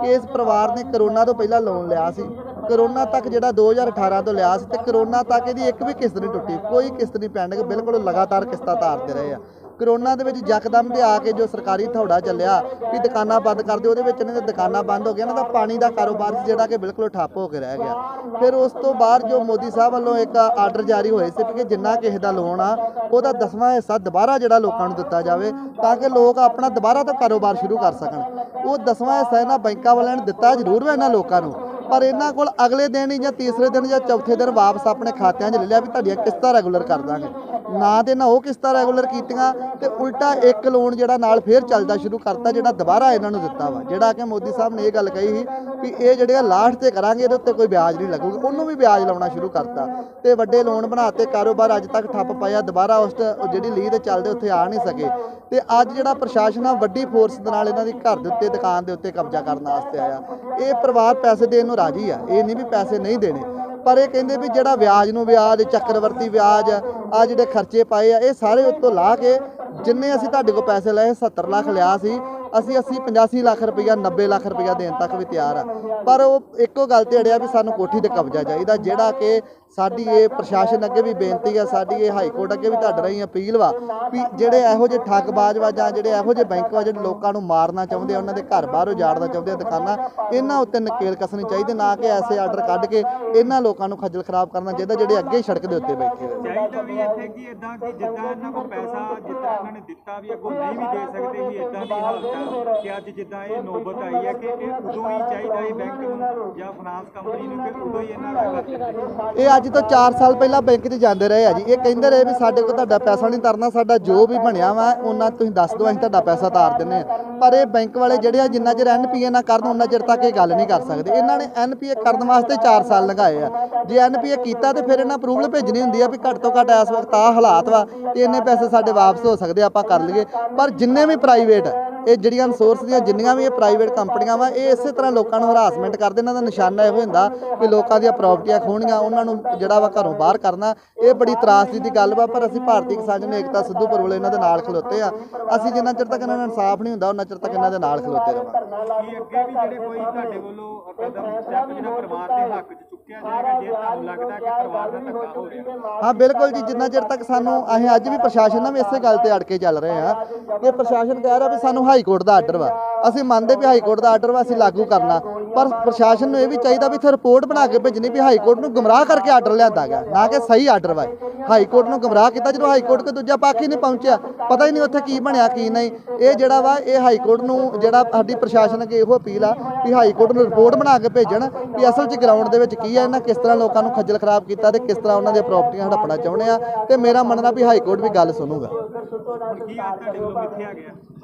ਕਿ ਇਸ ਪਰਿਵਾਰ ਨੇ ਕਰੋਨਾ ਤੋਂ ਪਹਿਲਾਂ ਲੋਨ ਲਿਆ ਸੀ। ਕਰੋਨਾ ਤੱਕ ਜਿਹੜਾ 2018 ਤੋਂ ਲਿਆ ਸੀ ਤੇ ਕਰੋਨਾ ਤੱਕ ਇਹਦੀ ਇੱਕ ਵੀ ਕਿਸ਼ਤ ਨਹੀਂ ਟੁੱਟੀ, ਕੋਈ ਕਿਸ਼ਤ ਨਹੀਂ ਪੈਂਡਿੰਗ ਬਿਲਕੁਲ ਲਗਾਤਾਰ ਕਿਸ਼ਤਾਂ ਤਾਰਦੇ ਰਹੇ ਆ। ਕਰੋਨਾ ਦੇ ਵਿੱਚ ਯਕਦਮ ਤੇ ਆ ਕੇ ਜੋ ਸਰਕਾਰੀ ਥੌੜਾ ਚੱਲਿਆ ਵੀ ਦੁਕਾਨਾਂ ਬੰਦ ਕਰ ਦਿਓ, ਉਹਦੇ ਵਿੱਚ ਇਹਨਾਂ ਦੇ ਦੁਕਾਨਾਂ ਬੰਦ ਹੋ ਗਈਆਂ, ਇਹਨਾਂ ਦਾ ਪਾਣੀ ਦਾ ਕਾਰੋਬਾਰ ਸੀ ਜਿਹੜਾ ਕਿ ਬਿਲਕੁਲ ਠੱਪ ਹੋ ਕੇ ਰਹਿ ਗਿਆ। ਫਿਰ ਉਸ ਤੋਂ ਬਾਅਦ ਜੋ ਮੋਦੀ ਸਾਹਿਬ ਵੱਲੋਂ ਇੱਕ ਆਰਡਰ ਜਾਰੀ ਹੋਏ ਸੀ ਕਿ ਜਿੰਨਾ ਕਿਸੇ ਦਾ ਲੋਨ ਆ, ਉਹਦਾ ਦਸਵਾਂ ਹਿੱਸਾ ਦੁਬਾਰਾ ਜਿਹੜਾ ਲੋਕਾਂ ਨੂੰ ਦਿੱਤਾ ਜਾਵੇ ਤਾਂ ਕਿ ਲੋਕ ਆਪਣਾ ਦੁਬਾਰਾ ਤੋਂ ਕਾਰੋਬਾਰ ਸ਼ੁਰੂ ਕਰ ਸਕਣ। ਉਹ ਦਸਵਾਂ ਹਿੱਸਾ ਇਹਨਾਂ ਬੈਂਕਾਂ ਵਾਲਿਆਂ ਨੇ ਦਿੱਤਾ ਜ਼ਰੂਰ ਵਾ ਇਹਨਾਂ ਲੋਕਾਂ ਨੂੰ। ਪਰ ਇਹਨਾਂ ਕੋਲ ਅਗਲੇ ਦਿਨ ਹੀ ਜਾਂ ਤੀਸਰੇ ਦਿਨ ਜਾਂ ਚੌਥੇ ਦਿਨ ਵਾਪਸ ਆਪਣੇ ਖਾਤਿਆਂ 'ਚ ਲੈ ਲਿਆ ਵੀ ਤੁਹਾਡੀਆਂ ਕਿਸ਼ਤਾਂ ਰੈਗੂਲਰ ਕਰ ਦਾਂਗੇ। ਨਾ ਤੇ ਨਾ ਉਹ ਕਿਸ਼ਤਾਂ ਰੈਗੂਲਰ ਕੀਤੀਆਂ ਤੇ ਉਲਟਾ ਇੱਕ ਲੋਨ ਜਿਹੜਾ ਨਾਲ ਫੇਰ ਚੱਲਦਾ ਸ਼ੁਰੂ ਕਰਤਾ, ਜਿਹੜਾ ਦੁਬਾਰਾ ਇਹਨਾਂ ਨੂੰ ਦਿੱਤਾ ਵਾ। ਜਿਹੜਾ ਕਿ ਮੋਦੀ ਸਾਹਿਬ ਨੇ ਇਹ ਗੱਲ ਕਹੀ ਸੀ ਵੀ ਇਹ ਜਿਹੜੇ ਲਾਸਟ ਤੇ ਕਰਾਂਗੇ, ਇਹਦੇ ਉੱਤੇ ਕੋਈ ਵਿਆਜ ਨਹੀਂ ਲੱਗੂਗਾ। ਉਹਨੂੰ ਵੀ ਵਿਆਜ ਲਾਉਣਾ ਸ਼ੁਰੂ ਕਰਤਾ। ਤੇ ਵੱਡੇ ਲੋਨ ਬਣਾਤੇ, ਕਾਰੋਬਾਰ ਅੱਜ ਤੱਕ ਠੱਪ ਪਾਇਆ, ਦੁਬਾਰਾ ਉਸ ਟ- ਜਿਹੜੀ ਲੀਹ ਤੇ ਚੱਲਦੇ ਉੱਥੇ ਆ ਨਹੀਂ ਸਕੇ। ਤੇ ਅੱਜ ਜਿਹੜਾ ਪ੍ਰਸ਼ਾਸਨ ਆ, ਵੱਡੀ ਫੋਰਸ ਦੇ ਨਾਲ ਇਹਨਾਂ ਦੀ ਘਰ ਦੇ ਉੱਤੇ, ਦੁਕਾਨ ਦੇ ਉੱਤੇ ਕਬਜ਼ਾ ਕਰਨ ਵਾਸਤੇ ਆਇਆ। ਇਹ ਪਰਿਵਾਰ ਪੈਸੇ ਦੇਣ ਨੂੰ ਰਾਜੀ ਆ। ਇਹ ਨਹੀਂ ਵੀ ਪੈਸੇ ਨਹੀਂ ਦੇਣੇ। ਪਰ ਇਹ ਕਹਿੰਦੇ ਵੀ ਜਿਹੜਾ ਵਿਆਜ ਨੂੰ ਵਿਆਜ, ਚੱਕਰਵਰਤੀ ਵਿਆਜ ਆ ਜਿਹੜੇ ਖਰਚੇ ਪਾਏ ਆ, ਇਹ ਸਾਰੇ ਉੱਤੋਂ ਲਾ ਕੇ ਜਿੰਨੇ ਅਸੀਂ ਤੁਹਾਡੇ ਕੋਲ ਪੈਸੇ ਲਏ 70 ਲੱਖ ਲਿਆ ਸੀ, ਅਸੀਂ 80 85 ਲੱਖ ਰੁਪਈਆ 90 ਲੱਖ ਰੁਪਈਆ ਦੇਣ ਤੱਕ ਵੀ ਤਿਆਰ ਆ। ਪਰ ਉਹ ਇੱਕੋ ਗੱਲ ਤੇ ਅੜਿਆ ਵੀ ਸਾਨੂੰ ਕੋਠੀ ਤੇ ਕਬਜ਼ਾ ਚਾਹੀਦਾ, ਜਿਹੜਾ ਕਿ ਸਾਡੀ ਇਹ ਪ੍ਰਸ਼ਾਸਨ ਅੱਗੇ ਵੀ ਬੇਨਤੀ ਆ ਸਾਡੀ ਇਹ ਹਾਈ ਕੋਰਟ ਅੱਗੇ ਵੀ ਤੁਹਾਡੇ ਰਾਹੀਂ ਅਪੀਲ ਵਾ ਵੀ ਜਿਹੜੇ ਇਹੋ ਜਿਹੇ ਠੱਗਬਾਜ਼ ਵਾ ਜਾਂ ਜਿਹੜੇ ਇਹੋ ਜਿਹੇ ਬੈਂਕ ਵਾ ਜਿਹੜੇ ਲੋਕਾਂ ਨੂੰ ਮਾਰਨਾ ਚਾਹੁੰਦੇ ਆ ਉਹਨਾਂ ਦੇ ਘਰ ਬਾਹਰ ਉਜਾੜਨਾ ਚਾਹੁੰਦੇ ਆ ਦੁਕਾਨਾਂ ਇਹਨਾਂ ਉੱਤੇ ਨਕੇਲ ਕੱਸਣੀ ਚਾਹੀਦੀ ਨਾ ਕਿ ਐਸੇ ਆਰਡਰ ਕੱਢ ਕੇ ਇਹਨਾਂ ਲੋਕਾਂ ਨੂੰ ਖੱਜਲ ਖਰਾਬ ਕਰਨਾ ਚਾਹੀਦਾ ਜਿਹੜੇ ਅੱਗੇ ਹੀ ਸੜਕ ਦੇ ਉੱਤੇ ਬੈਠੇ ਹੋਏ ਚਾਹੀਦਾ ਵੀ ਇੱਥੇ ਕਿ ਇਦਾਂ ਕਿ ਜਿੱਦਾਂ ਇਹਨਾਂ ਕੋਲ ਪੈਸਾ ਜਿੱਦਾਂ ਇਹਨਾਂ ਨੇ ਦਿੱਤਾ ਵੀ ਅੱਗੋਂ ਨਹੀਂ ਵੀ ਦੇ ਸਕਦੇ ਵੀ ਇਦਾਂ ਦੀ ਹਾਲਤ ਹੈ ਕਿ ਅੱਜ ਜਿੱਦਾਂ ਇਹ ਨੌਬਤ ਆਈ ਹੈ ਕਿ ਇਹ ਉਦੋਂ ਹੀ ਚਾਹੀਦਾ ਹੈ ਬੈਂਕ ਨੂੰ ਜਾਂ ਫਾਈਨਾਂਸ ਕੰਪਨੀ ਨੂੰ ਕਿ ਉਦੋਂ ਹੀ ਇਹਨਾਂ ਦਾ ਕਰ ਦਿੱਤਾ ਇਹ ਅੱਜ ਤੋਂ 4 ਸਾਲ ਪਹਿਲਾਂ ਬੈਂਕ 'ਚ ਜਾਂਦੇ ਰਹੇ ਆ ਜੀ। ਇਹ ਕਹਿੰਦੇ ਰਹੇ ਵੀ ਸਾਡੇ ਕੋਲ ਤੁਹਾਡਾ ਪੈਸਾ ਨਹੀਂ ਤਰਨਾ ਸਾਡਾ ਜੋ ਵੀ ਬਣਿਆ ਵਾ, ਉਹਨਾਂ ਤੁਸੀਂ ਦੱਸ ਦਿਓ, ਅਸੀਂ ਤੁਹਾਡਾ ਪੈਸਾ ਤਾਰ ਦਿੰਨੇ ਆ ਪਰ ਇਹ ਬੈਂਕ ਵਾਲੇ ਜਿਹੜੇ ਆ, ਜਿੰਨਾ ਚਿਰ ਐਨਪੀਏ ਨਾ ਕਰਨ, ਉਹਨਾਂ ਚਿਰ ਤੱਕ ਇਹ ਗੱਲ ਨਹੀਂ ਕਰ ਸਕਦੇ। ਇਹਨਾਂ ਨੇ ਐਨਪੀਏ ਕਰਨ ਵਾਸਤੇ 4 ਸਾਲ ਲਗਾਏ ਆ। ਜੇ ਐਨਪੀਏ ਕੀਤਾ ਤੇ ਫਿਰ ਇਹਨਾਂ ਅਪਰੂਵਲ ਭੇਜਣੀ ਹੁੰਦੀ ਆ ਵੀ ਘੱਟ ਤੋਂ ਘੱਟ ਇਸ ਵਕਤ ਆ ਹਾਲਾਤ ਵਾ ਤੇ ਇੰਨੇ ਪੈਸੇ ਸਾਡੇ ਵਾਪਸ ਹੋ ਸਕਦੇ ਆਪਾਂ ਕਰ ਲਈਏ। ਪਰ ਜਿੰਨੇ ਵੀ ਪ੍ਰਾਈਵੇਟ ਇਹ ਜਿਹੜੀਆਂ ਸੋਰਸ ਦੀਆਂ ਜਿੰਨੀਆਂ ਵੀ ਇਹ ਪ੍ਰਾਈਵੇਟ ਕੰਪਨੀਆਂ ਵਾ ਇਹ ਇਸੇ ਤਰ੍ਹਾਂ ਲੋਕਾਂ ਨੂੰ ਹਰਾਸਮੈਂਟ ਕਰਦੇ ਇਹਨਾਂ ਦਾ ਨਿਸ਼ਾਨਾ ਇਹੋ ਹੁੰਦਾ ਕਿ ਲੋਕਾਂ ਦੀਆਂ ਪ੍ਰਾਪਰਟੀਆਂ ਖੋਹਣੀਆਂ ਉਹਨਾਂ ਨੂੰ ਜਿਹੜਾ ਵਾ ਘਰੋਂ ਬਾਹਰ ਕਰਨਾ ਇਹ ਬੜੀ ਤਰਾਸਦੀ ਦੀ ਗੱਲ ਵਾ ਪਰ ਅਸੀਂ ਭਾਰਤੀ ਕਿਸਾਨ ਜਨ ਏਕਤਾ ਸਿੱਧੂਪੁਰ ਵਾਲੇ ਇਹਨਾਂ ਦੇ ਨਾਲ ਖਲੋਤੇ ਆ। ਅਸੀਂ ਜਿੰਨਾ ਚਿਰ ਤੱਕ ਇਹਨਾਂ ਨੂੰ ਇਨਸਾਫ ਨਹੀਂ ਹੁੰਦਾ ਉਹਨਾਂ ਚਿਰ ਤੱਕ ਇਹਨਾਂ ਦੇ ਨਾਲ ਖਲੋਤੇ ਰਵਾਂਗੇ। ਕੀ ਅੱਗੇ ਵੀ ਜਿਹੜੇ ਕੋਈ ਤੁਹਾਡੇ ਵੱਲੋਂ ਕਦਮ ਸਟੈਪ ਜਿਹੜਾ ਪਰਿਵਾਰ ਦੇ ਹੱਕ 'ਚ ਚੁੱਕਿਆ ਜਾਏਗਾ ਜੇ ਤੁਹਾਨੂੰ ਲੱਗਦਾ ਕਿ ਪਰਿਵਾਰ ਦਾ ਧੱਕਾ ਹੋ ਰਿਹਾ। ਹਾਂ ਬਿਲਕੁਲ ਜੀ ਜਿੰਨਾ ਚਿਰ ਤੱਕ ਸਾਨੂੰ ਅਸੀਂ ਅੱਜ ਵੀ ਪ੍ਰਸ਼ਾਸਨ ਨਾਲ ਵੀ ਇਸੇ ਗੱਲ ਤੇ ਅੜ ਕੇ ਚੱਲ ਰਹੇ ਹਾਂ। ਕਿ ਪ੍ਰਸ਼ਾਸਨ ਕਹਿ ਰਿਹਾ ਵੀ ਸਾਨੂੰ ਹਾਈ ਕੋਰਟ ਦਾ ਆਰਡਰ ਵਾ। ਅਸੀਂ ਮੰਨਦੇ ਵੀ ਹਾਈ ਕੋਰਟ ਦਾ ਆਰਡਰ ਵਾ, ਅਸੀਂ ਲਾਗੂ ਕਰਨਾ। ਪਰ ਪ੍ਰਸ਼ਾਸਨ ਨੂੰ ਇਹ ਵੀ ਚਾਹੀਦਾ ਵੀ ਇੱਥੇ ਰਿਪੋਰਟ ਬਣਾ ਕੇ ਭੇਜਣੀ ਵੀ ਹਾਈ ਕੋਰਟ ਨੂੰ ਗੁੰਮਰਾਹ ਕਰਕੇ ਆਰਡਰ ਲਿਆਂਦਾ ਗਿਆ, ਨਾ ਕਿ ਸਹੀ ਆਰਡਰ ਵਾ ਹਾਈ ਕੋਰਟ ਨੂੰ ਗੁੰਮਰਾਹ ਕੀਤਾ ਜਦੋਂ ਹਾਈ ਕੋਰਟ ਕੋ ਦੂਜਾ ਪੱਖ ਹੀ ਨਹੀਂ ਪਹੁੰਚਿਆ, ਪਤਾ ਹੀ ਨਹੀਂ ਉੱਥੇ ਕੀ ਬਣਿਆ, ਕੀ ਨਹੀਂ। ਇਹ ਜਿਹੜਾ ਵਾ, ਇਹ ਹਾਈ ਕੋਰਟ ਨੂੰ ਜਿਹੜਾ ਸਾਡੀ ਪ੍ਰਸ਼ਾਸਨ ਅੱਗੇ ਇਹੋ ਅਪੀਲ ਆ ਵੀ ਹਾਈ ਕੋਰਟ ਨੂੰ ਰਿਪੋਰਟ ਬਣਾ ਕੇ ਭੇਜਣ ਵੀ ਅਸਲ 'ਚ ਗਰਾਊਂਡ ਦੇ ਵਿੱਚ ਕੀ ਆ, ਇਹਨਾਂ ਕਿਸ ਤਰ੍ਹਾਂ ਲੋਕਾਂ ਨੂੰ ਖੱਜਲ ਖਰਾਬ ਕੀਤਾ ਤੇ ਕਿਸ ਤਰ੍ਹਾਂ ਉਹਨਾਂ ਦੀਆਂ ਪ੍ਰਾਪਰਟੀਆਂ ਹੜੱਪਣਾ ਚਾਹੁੰਦੇ ਆ। ਤੇ ਮੇਰਾ ਮੰਨਣਾ ਵੀ ਹਾਈ ਕੋਰਟ ਵੀ ਗੱਲ ਸੁਣੂਗਾ।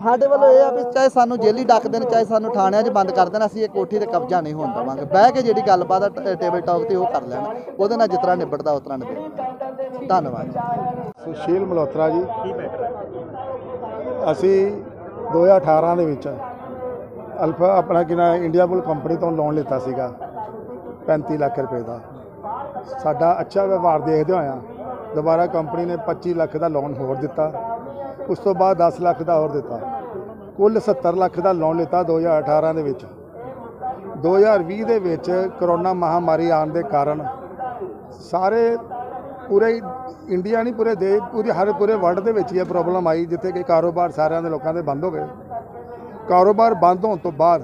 ਸਾਡੇ ਵੱਲੋਂ ਇਹ ਆ ਵੀ ਚਾਹੇ ਸਾਨੂੰ ਜੇਲੀ ਡੱਕ ਦੇਣ ਚਾਹੇ ਸਾਨੂੰ ਥਾਣਿਆਂ 'ਚ ਬੰਦ ਕਰ ਦੇਣ ਅਸੀਂ ਇਹ ਕੋਠੀ ਤੇ ਕਬਜ਼ਾ ਨਹੀਂ ਹੋਣ ਦੇਵਾਂਗੇ। ਬਹਿ ਕੇ ਜਿਹੜੀ ਗੱਲਬਾਤ ਆ ਟੇਬਲ ਟਾਕ ਤੇ ਉਹ ਕਰ ਲੈਣ। ਉਹਦੇ ਨਾਲ ਜਿਸ ਤਰ੍ਹਾਂ ਨਿਬੜਦਾ ਉਸ ਤਰ੍ਹਾਂ ਨਿਬੜੇ ਧੰਨਵਾਦ। ਸੁਸ਼ੀਲ ਮਲਹੋਤਰਾ ਜੀ। ਕੀ ਬੈਠਾ ਅਸੀਂ 2018 ਦੇ ਵਿੱਚ ਅਲਫਾ ਆਪਣਾ ਕਿ ਨਾ ਇੰਡੀਆ ਬੁਲ ਕੰਪਨੀ ਤੋਂ ਲੋਨ ਲਿੱਤਾ ਸੀਗਾ 35 ਲੱਖ ਰੁਪਏ ਦਾ। ਸਾਡਾ ਅੱਛਾ ਵਿਵਹਾਰ ਦੇਖਦੇ ਹੋਇਆ ਦੁਬਾਰਾ ਕੰਪਨੀ ਨੇ 25 ਲੱਖ ਦਾ ਲੋਨ ਹੋਰ ਦਿੱਤਾ। ਉਸ ਤੋਂ ਬਾਅਦ 10 ਲੱਖ ਦਾ ਹੋਰ ਦਿੱਤਾ। ਕੁੱਲ 70 ਲੱਖ ਦਾ ਲੋਨ ਲਿੱਤਾ 2018 ਦੇ ਵਿੱਚ। 2020 ਦੇ ਵਿੱਚ ਕਰੋਨਾ ਮਹਾਮਾਰੀ ਆਉਣ ਦੇ ਕਾਰਨ ਸਾਰੇ ਪੂਰੇ ਇੰਡੀਆ ਨਹੀਂ, ਪੂਰੇ ਦੇਸ਼, ਪੂਰੇ, ਹਰ ਪੂਰੇ ਵਰਲਡ ਦੇ ਵਿੱਚ ਇਹ ਪ੍ਰੋਬਲਮ ਆਈ, ਜਿੱਥੇ ਕਿ ਕਾਰੋਬਾਰ ਸਾਰਿਆਂ ਦੇ ਲੋਕਾਂ ਦੇ ਬੰਦ ਹੋ ਗਏ। ਕਾਰੋਬਾਰ ਬੰਦ ਹੋਣ ਤੋਂ ਬਾਅਦ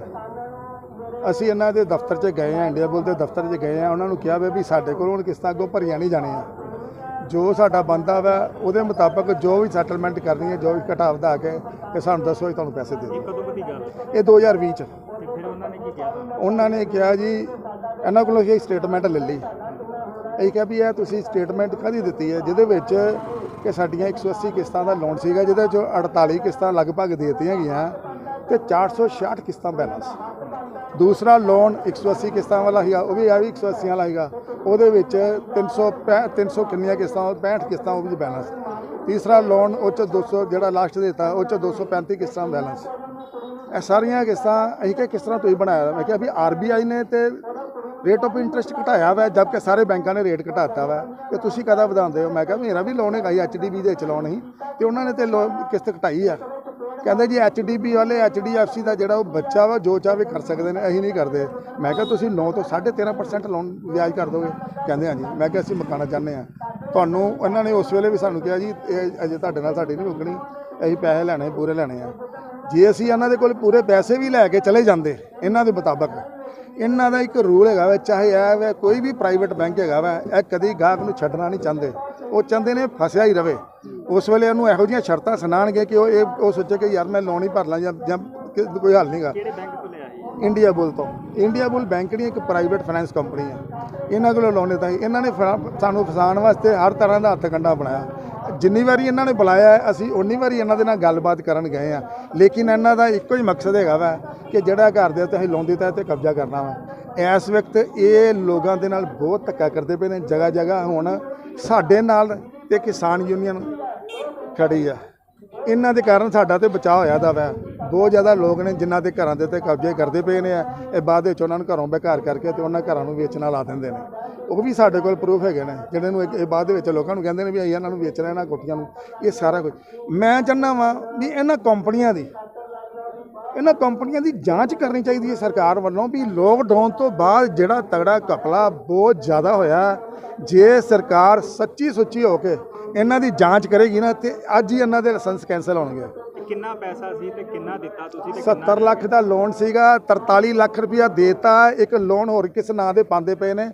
ਅਸੀਂ ਇਹਨਾਂ ਦੇ ਦਫ਼ਤਰ 'ਚ ਗਏ ਆ ਇੰਡੀਆ ਬੁੱਲ ਦੇ ਦਫ਼ਤਰ 'ਚ ਗਏ ਆ ਉਹਨਾਂ ਨੂੰ ਕਿਹਾ ਵੀ ਵੀ ਸਾਡੇ ਕੋਲ ਹੁਣ ਕਿਸ਼ਤਾਂ ਅੱਗੋਂ ਭਰੀਆਂ ਨਹੀਂ ਜਾਣੀਆਂ। ਜੋ ਸਾਡਾ ਬੰਦਾ ਵਾ ਉਹਦੇ ਮੁਤਾਬਕ ਜੋ ਵੀ ਸੈਟਲਮੈਂਟ ਕਰਨੀ ਹੈ ਜੋ ਵੀ ਘਟਾ ਵਧਾ ਕੇ ਕਿ ਸਾਨੂੰ ਦੱਸੋ ਅਸੀਂ ਤੁਹਾਨੂੰ ਪੈਸੇ ਦੇ ਦਿਓ ਕਦੋਂ ਦੀ ਗੱਲ ਇਹ 2020 ਚ। ਤੇ ਫਿਰ ਉਹਨਾਂ ਨੇ ਕੀ ਕਿਹਾ? ਤੁਹਾਨੂੰ? ਉਹਨਾਂ ਨੇ ਕਿਹਾ ਜੀ ਇਹਨਾਂ ਕੋਲੋਂ ਅਸੀਂ ਸਟੇਟਮੈਂਟ ਲੈ ਲਈ। ਅਸੀਂ ਕਿਹਾ ਵੀ ਇਹ ਤੁਸੀਂ ਸਟੇਟਮੈਂਟ ਕਾਹਦੀ ਦਿੱਤੀ ਹੈ? ਜਿਹਦੇ ਵਿੱਚ ਕਿ ਸਾਡੀਆਂ 180 ਕਿਸ਼ਤਾਂ ਦਾ ਲੋਨ ਸੀਗਾ ਜਿਹਦੇ ਚੋਂ 48 ਕਿਸ਼ਤਾਂ ਲਗਭਗ ਦੇ ਦਿੱਤੀਆਂ ਗਈਆਂ ਤੇ 466 ਕਿਸ਼ਤਾਂ ਬੈਲੈਂਸ ਦੂਸਰਾ ਲੋਨ 180 ਕਿਸ਼ਤਾਂ ਵਾਲਾ ਸੀਗਾ, ਉਹ ਵੀ ਆ ਵੀ 180 ਵਾਲਾ ਸੀਗਾ। ਉਹਦੇ ਵਿੱਚ 300 300 ਕਿੰਨੀਆਂ ਕਿਸ਼ਤਾਂ 65 ਕਿਸ਼ਤਾਂ ਉਹ ਵੀ ਬੈਲੈਂਸ ਤੀਸਰਾ ਲੋਨ ਉਹ ਚ 200 ਜਿਹੜਾ ਲਾਸਟ ਦਿੱਤਾ, ਉਹ ਚ 235 ਕਿਸ਼ਤਾਂ ਬੈਲੈਂਸ ਇਹ ਸਾਰੀਆਂ ਕਿਸ਼ਤਾਂ ਅਸੀਂ ਕਿ ਕਿਸ ਤਰ੍ਹਾਂ ਤੁਸੀਂ ਬਣਾਇਆ? ਮੈਂ ਕਿਹਾ ਵੀ ਆਰਬੀਆਈ ਨੇ ਤੇ ਰੇਟ ਆਫ ਇੰਟਰਸਟ ਘਟਾਇਆ ਵਾ, ਜਦਕਿ ਸਾਰੇ ਬੈਂਕਾਂ ਨੇ ਰੇਟ ਘਟਾਤਾ ਵਾ। ਤੇ ਤੁਸੀਂ ਕਦਾ ਵਧਾਉਂਦੇ ਹੋ? ਮੈਂ ਕਿਹਾ, ਮੇਰਾ ਵੀ ਲੋਨ ਹੈਗਾ ਐਚਡੀਬੀ ਦੇ ਵਿੱਚ ਲੋਨ ਹੀ ਤੇ ਉਹਨਾਂ ਨੇ ਤੇ ਲੋ- ਕਿਸ਼ਤ ਘਟਾਈ ਆ। ਕਹਿੰਦੇ ਜੀ ਐਚਡੀਬੀ ਵਾਲੇ ਐਚਡੀਐਫਸੀ ਦਾ ਜਿਹੜਾ ਉਹ ਬੱਚਾ ਵਾ, ਜੋ ਚਾਹਵੇ ਕਰ ਸਕਦੇ ਨੇ, ਅਸੀਂ ਨਹੀਂ ਕਰਦੇ। ਮੈਂ ਕਿਹਾ, ਤੁਸੀਂ 9 ਤੋਂ 13.5% ਲੋਨ ਵਿਆਜ ਕਰ ਦੋਗੇ? ਕਹਿੰਦੇ, ਹਾਂਜੀ। ਮੈਂ ਕਿਹਾ, ਅਸੀਂ ਮਕਾਨਾ ਚਾਹੁੰਦੇ ਆ ਤੁਹਾਨੂੰ, ਇਹਨਾਂ ਨੇ ਉਸ ਵੇਲੇ ਵੀ ਸਾਨੂੰ ਕਿਹਾ ਜੀ, ਇਹ ਅਜੇ ਤੁਹਾਡੇ ਨਾਲ ਸਾਡੀ ਨਹੀਂ ਰੁਕਣੀ। ਅਸੀਂ ਪੈਸੇ ਲੈਣੇ, ਪੂਰੇ ਲੈਣੇ ਆ। ਜੇ ਅਸੀਂ ਇਹਨਾਂ ਦੇ ਕੋਲ ਪੂਰੇ ਪੈਸੇ ਵੀ ਲੈ ਕੇ ਚਲੇ ਜਾਂਦੇ, ਇਹਨਾਂ ਦੇ ਮੁਤਾਬਕ ਇਹਨਾਂ ਦਾ ਇੱਕ ਰੂਲ ਹੈਗਾ ਵਾ ਚਾਹੇ ਇਹ ਵਾ ਕੋਈ ਵੀ ਪ੍ਰਾਈਵੇਟ ਬੈਂਕ ਹੈਗਾ ਵਾ ਇਹ ਕਦੀ ਗਾਹਕ ਨੂੰ ਛੱਡਣਾ ਨਹੀਂ ਚਾਹੁੰਦੇ। ਉਹ ਚਾਹੁੰਦੇ ਨੇ ਫਸਿਆ ਹੀ ਰਵੇ। ਉਸ ਵੇਲੇ ਉਹਨੂੰ ਇਹੋ ਜਿਹੀਆਂ ਸ਼ਰਤਾਂ ਸੁਣਾਣਗੇ ਕਿ ਉਹ ਇਹ ਉਹ ਸੋਚੇ ਕਿ ਯਾਰ ਮੈਂ ਲੋਨ ਹੀ ਭਰ ਲਾਂ ਜਾਂ ਜਾਂ ਕੋਈ ਹੱਲ ਨਹੀਂਗਾ ਇੰਡੀਆ ਬੁੱਲ ਤੋਂ ਇੰਡੀਆ ਬੁੱਲ ਬੈਂਕ ਦੀ ਇੱਕ ਪ੍ਰਾਈਵੇਟ ਫਾਈਨੈਂਸ ਕੰਪਨੀ ਹੈ ਇਹਨਾਂ ਕੋਲੋਂ ਲੋਨ ਸੀ। ਇਹਨਾਂ ਨੇ ਸਾਨੂੰ ਫਸਾਉਣ ਵਾਸਤੇ ਹਰ ਤਰ੍ਹਾਂ ਦਾ ਹੱਥ ਕੰਡਾ ਬਣਾਇਆ। ਜਿੰਨੀ ਵਾਰੀ ਇਹਨਾਂ ਨੇ ਬੁਲਾਇਆ ਹੈ, ਅਸੀਂ ਉਨੀ ਵਾਰੀ ਇਹਨਾਂ ਦੇ ਨਾਲ ਗੱਲਬਾਤ ਕਰਨ ਗਏ ਆ ਲੇਕਿਨ ਇਹਨਾਂ ਦਾ ਇੱਕੋ ਹੀ ਮਕਸਦ ਹੈਗਾ ਵਾ ਕਿ ਜਿਹੜਾ ਘਰ ਦੇ ਉੱਤੇ ਅਸੀਂ ਲੋਨ ਦਿੱਤਾ ਤੇ ਕਬਜ਼ਾ ਕਰਨਾ ਵਾ। ਇਸ ਵਕਤ ਇਹ ਲੋਕਾਂ ਦੇ ਨਾਲ ਬਹੁਤ ਧੱਕਾ ਕਰਦੇ ਪਏ ਨੇ ਜਗ੍ਹਾ ਜਗ੍ਹਾ ਹੁਣ ਸਾਡੇ ਨਾਲ ਤੇ ਕਿਸਾਨ ਯੂਨੀਅਨ ਖੜੀ ਆ। ਇਹਨਾਂ ਦੇ ਕਾਰਨ ਸਾਡਾ ਤੇ ਬਚਾਅ ਹੋਇਆ ਦਾ ਵਾ। ਬਹੁਤ ਜ਼ਿਆਦਾ ਲੋਕ ਨੇ ਜਿਨ੍ਹਾਂ ਦੇ ਘਰਾਂ ਦੇ ਉੱਤੇ ਕਬਜ਼ੇ ਕਰਦੇ ਪਏ ਨੇ ਇਹ ਬਾਅਦ ਵਿੱਚ ਉਹਨਾਂ ਨੂੰ ਘਰੋਂ ਬੇਘਰ ਕਰਕੇ ਤੇ ਉਹਨਾਂ ਘਰਾਂ ਨੂੰ ਵੇਚਣਾ ਲਾ ਦਿੰਦੇ ਨੇ। ਉਹ ਵੀ ਸਾਡੇ ਕੋਲ ਪ੍ਰੂਫ ਹੈਗੇ ਨੇ ਜਿਹੜੇ ਨੂੰ ਇੱਕ- ਇਹ ਬਾਅਦ ਦੇ ਵਿੱਚ ਲੋਕਾਂ ਨੂੰ ਕਹਿੰਦੇ ਨੇ ਵੀ ਇਹਨਾਂ ਨੂੰ ਵੇਚਣਾ ਇਹਨਾਂ ਕੋਠੀਆਂ ਨੂੰ ਇਹ ਸਾਰਾ ਕੁਝ ਮੈਂ ਚਾਹੁੰਦਾ ਵਾਂ ਵੀ ਇਹਨਾਂ ਕੰਪਨੀਆਂ ਦੀ ਇਹਨਾਂ ਕੰਪਨੀਆਂ ਦੀ ਜਾਂਚ ਕਰਨੀ ਚਾਹੀਦੀ ਹੈ ਸਰਕਾਰ ਵੱਲੋਂ ਵੀ ਲੋਕਡਾਊਨ ਤੋਂ ਬਾਅਦ ਜਿਹੜਾ ਤਗੜਾ ਘਪਲਾ ਬਹੁਤ ਜ਼ਿਆਦਾ ਹੋਇਆ ਜੇ ਸਰਕਾਰ ਸੱਚੀ ਸੁੱਚੀ ਹੋ ਕੇ ਇਹਨਾਂ ਦੀ ਜਾਂਚ ਕਰੇਗੀ ਨਾ ਤੇ ਅੱਜ ਹੀ ਇਹਨਾਂ ਦੇ ਲਾਇਸੈਂਸ ਕੈਂਸਲ ਹੋਣਗੇ। ਕਿੰਨਾ ਪੈਸਾ ਸੀ ਤੇ ਕਿੰਨਾ ਦਿੱਤਾ ਤੁਸੀਂ ਤੇ 70 ਲੱਖ ਦਾ ਲੋਨ ਸੀਗਾ 43 ਲੱਖ ਰੁਪਇਆ ਦੇਤਾ ਇੱਕ ਲੋਨ ਹੋਰ ਕਿਸ ਨਾਂ ਦੇ ਪਾਉਂਦੇ ਪਏ ਨੇ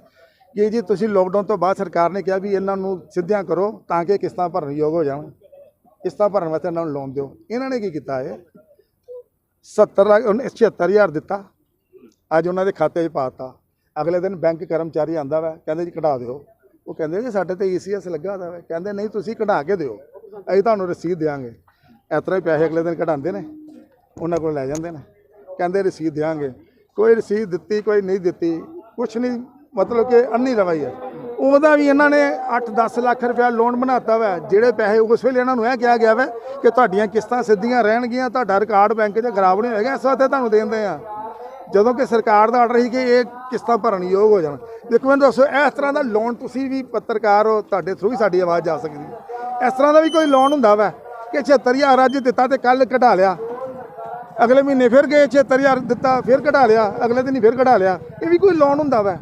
ਕਿ ਜੀ ਤੁਸੀਂ ਲੋਕਡਾਊਨ ਤੋਂ ਬਾਅਦ ਸਰਕਾਰ ਨੇ ਕਿਹਾ ਵੀ ਇਹਨਾਂ ਨੂੰ ਸਿੱਧਿਆਂ ਕਰੋ ਤਾਂ ਕਿ ਕਿਸ਼ਤਾਂ ਭਰਨ ਯੋਗ ਹੋ ਜਾਣ। ਕਿਸ਼ਤਾਂ ਭਰਨ ਵਾਸਤੇ ਇਹਨਾਂ ਨੂੰ ਲੋਨ ਦਿਓ। ਇਹਨਾਂ ਨੇ ਕੀ ਕੀਤਾ ਹੈ 70 ਲੱਖ, ਉਹਨੇ 76000 ਦਿੱਤਾ। ਅੱਜ ਉਹਨਾਂ ਦੇ ਖਾਤੇ 'ਚ ਪਾਤਾ ਅਗਲੇ ਦਿਨ ਬੈਂਕ ਕਰਮਚਾਰੀ ਆਂਦਾ ਵਾ, ਕਹਿੰਦੇ ਜੀ ਕਢਾ ਦਿਓ। ਉਹ ਕਹਿੰਦੇ ਜੀ ਸਾਡੇ ਤੇ ਈਸੀਐਸ ਲੱਗਾ ਦਾ ਵਾ। ਕਹਿੰਦੇ ਨਹੀਂ, ਤੁਸੀਂ ਕਢਾ ਕੇ ਦਿਓ। ਅਸੀਂ ਤੁਹਾਨੂੰ ਰਸੀਦ ਦੇਵਾਂਗੇ ਇਸ ਤਰ੍ਹਾਂ ਹੀ ਪੈਸੇ ਅਗਲੇ ਦਿਨ ਕਢਾਉਂਦੇ ਨੇ। ਉਹਨਾਂ ਕੋਲ ਲੈ ਜਾਂਦੇ ਨੇ। ਕਹਿੰਦੇ ਰਸੀਦ ਦੇਵਾਂਗੇ ਕੋਈ ਰਸੀਦ ਦਿੱਤੀ, ਕੋਈ ਨਹੀਂ ਦਿੱਤੀ। ਕੁਛ ਨਹੀਂ ਮਤਲਬ ਕਿ ਅੰਨੀ ਰਵਾਈ ਹੈ। ਉਹਦਾ ਵੀ ਇਹਨਾਂ ਨੇ 8-10 ਲੱਖ ਰੁਪਇਆ ਲੋਨ ਬਣਾਤਾ ਵਾ, ਜਿਹੜੇ ਪੈਸੇ ਉਸ ਵੇਲੇ ਇਹਨਾਂ ਨੂੰ ਇਹ ਕਿਹਾ ਗਿਆ ਵਾ ਕਿ ਤੁਹਾਡੀਆਂ ਕਿਸ਼ਤਾਂ ਸਿੱਧੀਆਂ ਰਹਿਣਗੀਆਂ, ਤੁਹਾਡਾ ਰਿਕਾਰਡ ਬੈਂਕ 'ਚ ਖਰਾਬ ਨਹੀਂ ਹੋਏਗਾ, ਇਸ ਵਾਸਤੇ ਤੁਹਾਨੂੰ ਦੇਂਦੇ ਆ। ਜਦੋਂ ਕਿ ਸਰਕਾਰ ਦਾ ਆਰਡਰ ਸੀ ਕਿ ਇਹ ਕਿਸ਼ਤਾਂ ਭਰਨ ਯੋਗ ਹੋ ਜਾਣ। ਦੇਖੋ ਮੈਨੂੰ ਦੱਸੋ, ਇਸ ਤਰ੍ਹਾਂ ਦਾ ਲੋਨ ਤੁਸੀਂ ਵੀ ਪੱਤਰਕਾਰ ਹੋ, ਤੁਹਾਡੇ ਥਰੂ ਹੀ ਸਾਡੀ ਆਵਾਜ਼ ਜਾ ਸਕਦੀ ਹੈ। ਇਸ ਤਰ੍ਹਾਂ ਦਾ ਵੀ ਕੋਈ ਲੋਨ ਹੁੰਦਾ ਵਾ ਕਿ 76000 ਅੱਜ ਦਿੱਤਾ ਤੇ ਕੱਲ ਕਢਾ ਲਿਆ। ਅਗਲੇ ਮਹੀਨੇ ਫਿਰ ਗਏ 76000 ਦਿੱਤਾ, ਫਿਰ ਘਟਾ ਲਿਆ, ਅਗਲੇ ਦਿਨ ਹੀ ਫਿਰ ਕਢਾ ਲਿਆ। ਇਹ ਵੀ ਕੋਈ ਲੋਨ ਹੁੰਦਾ ਵਾ।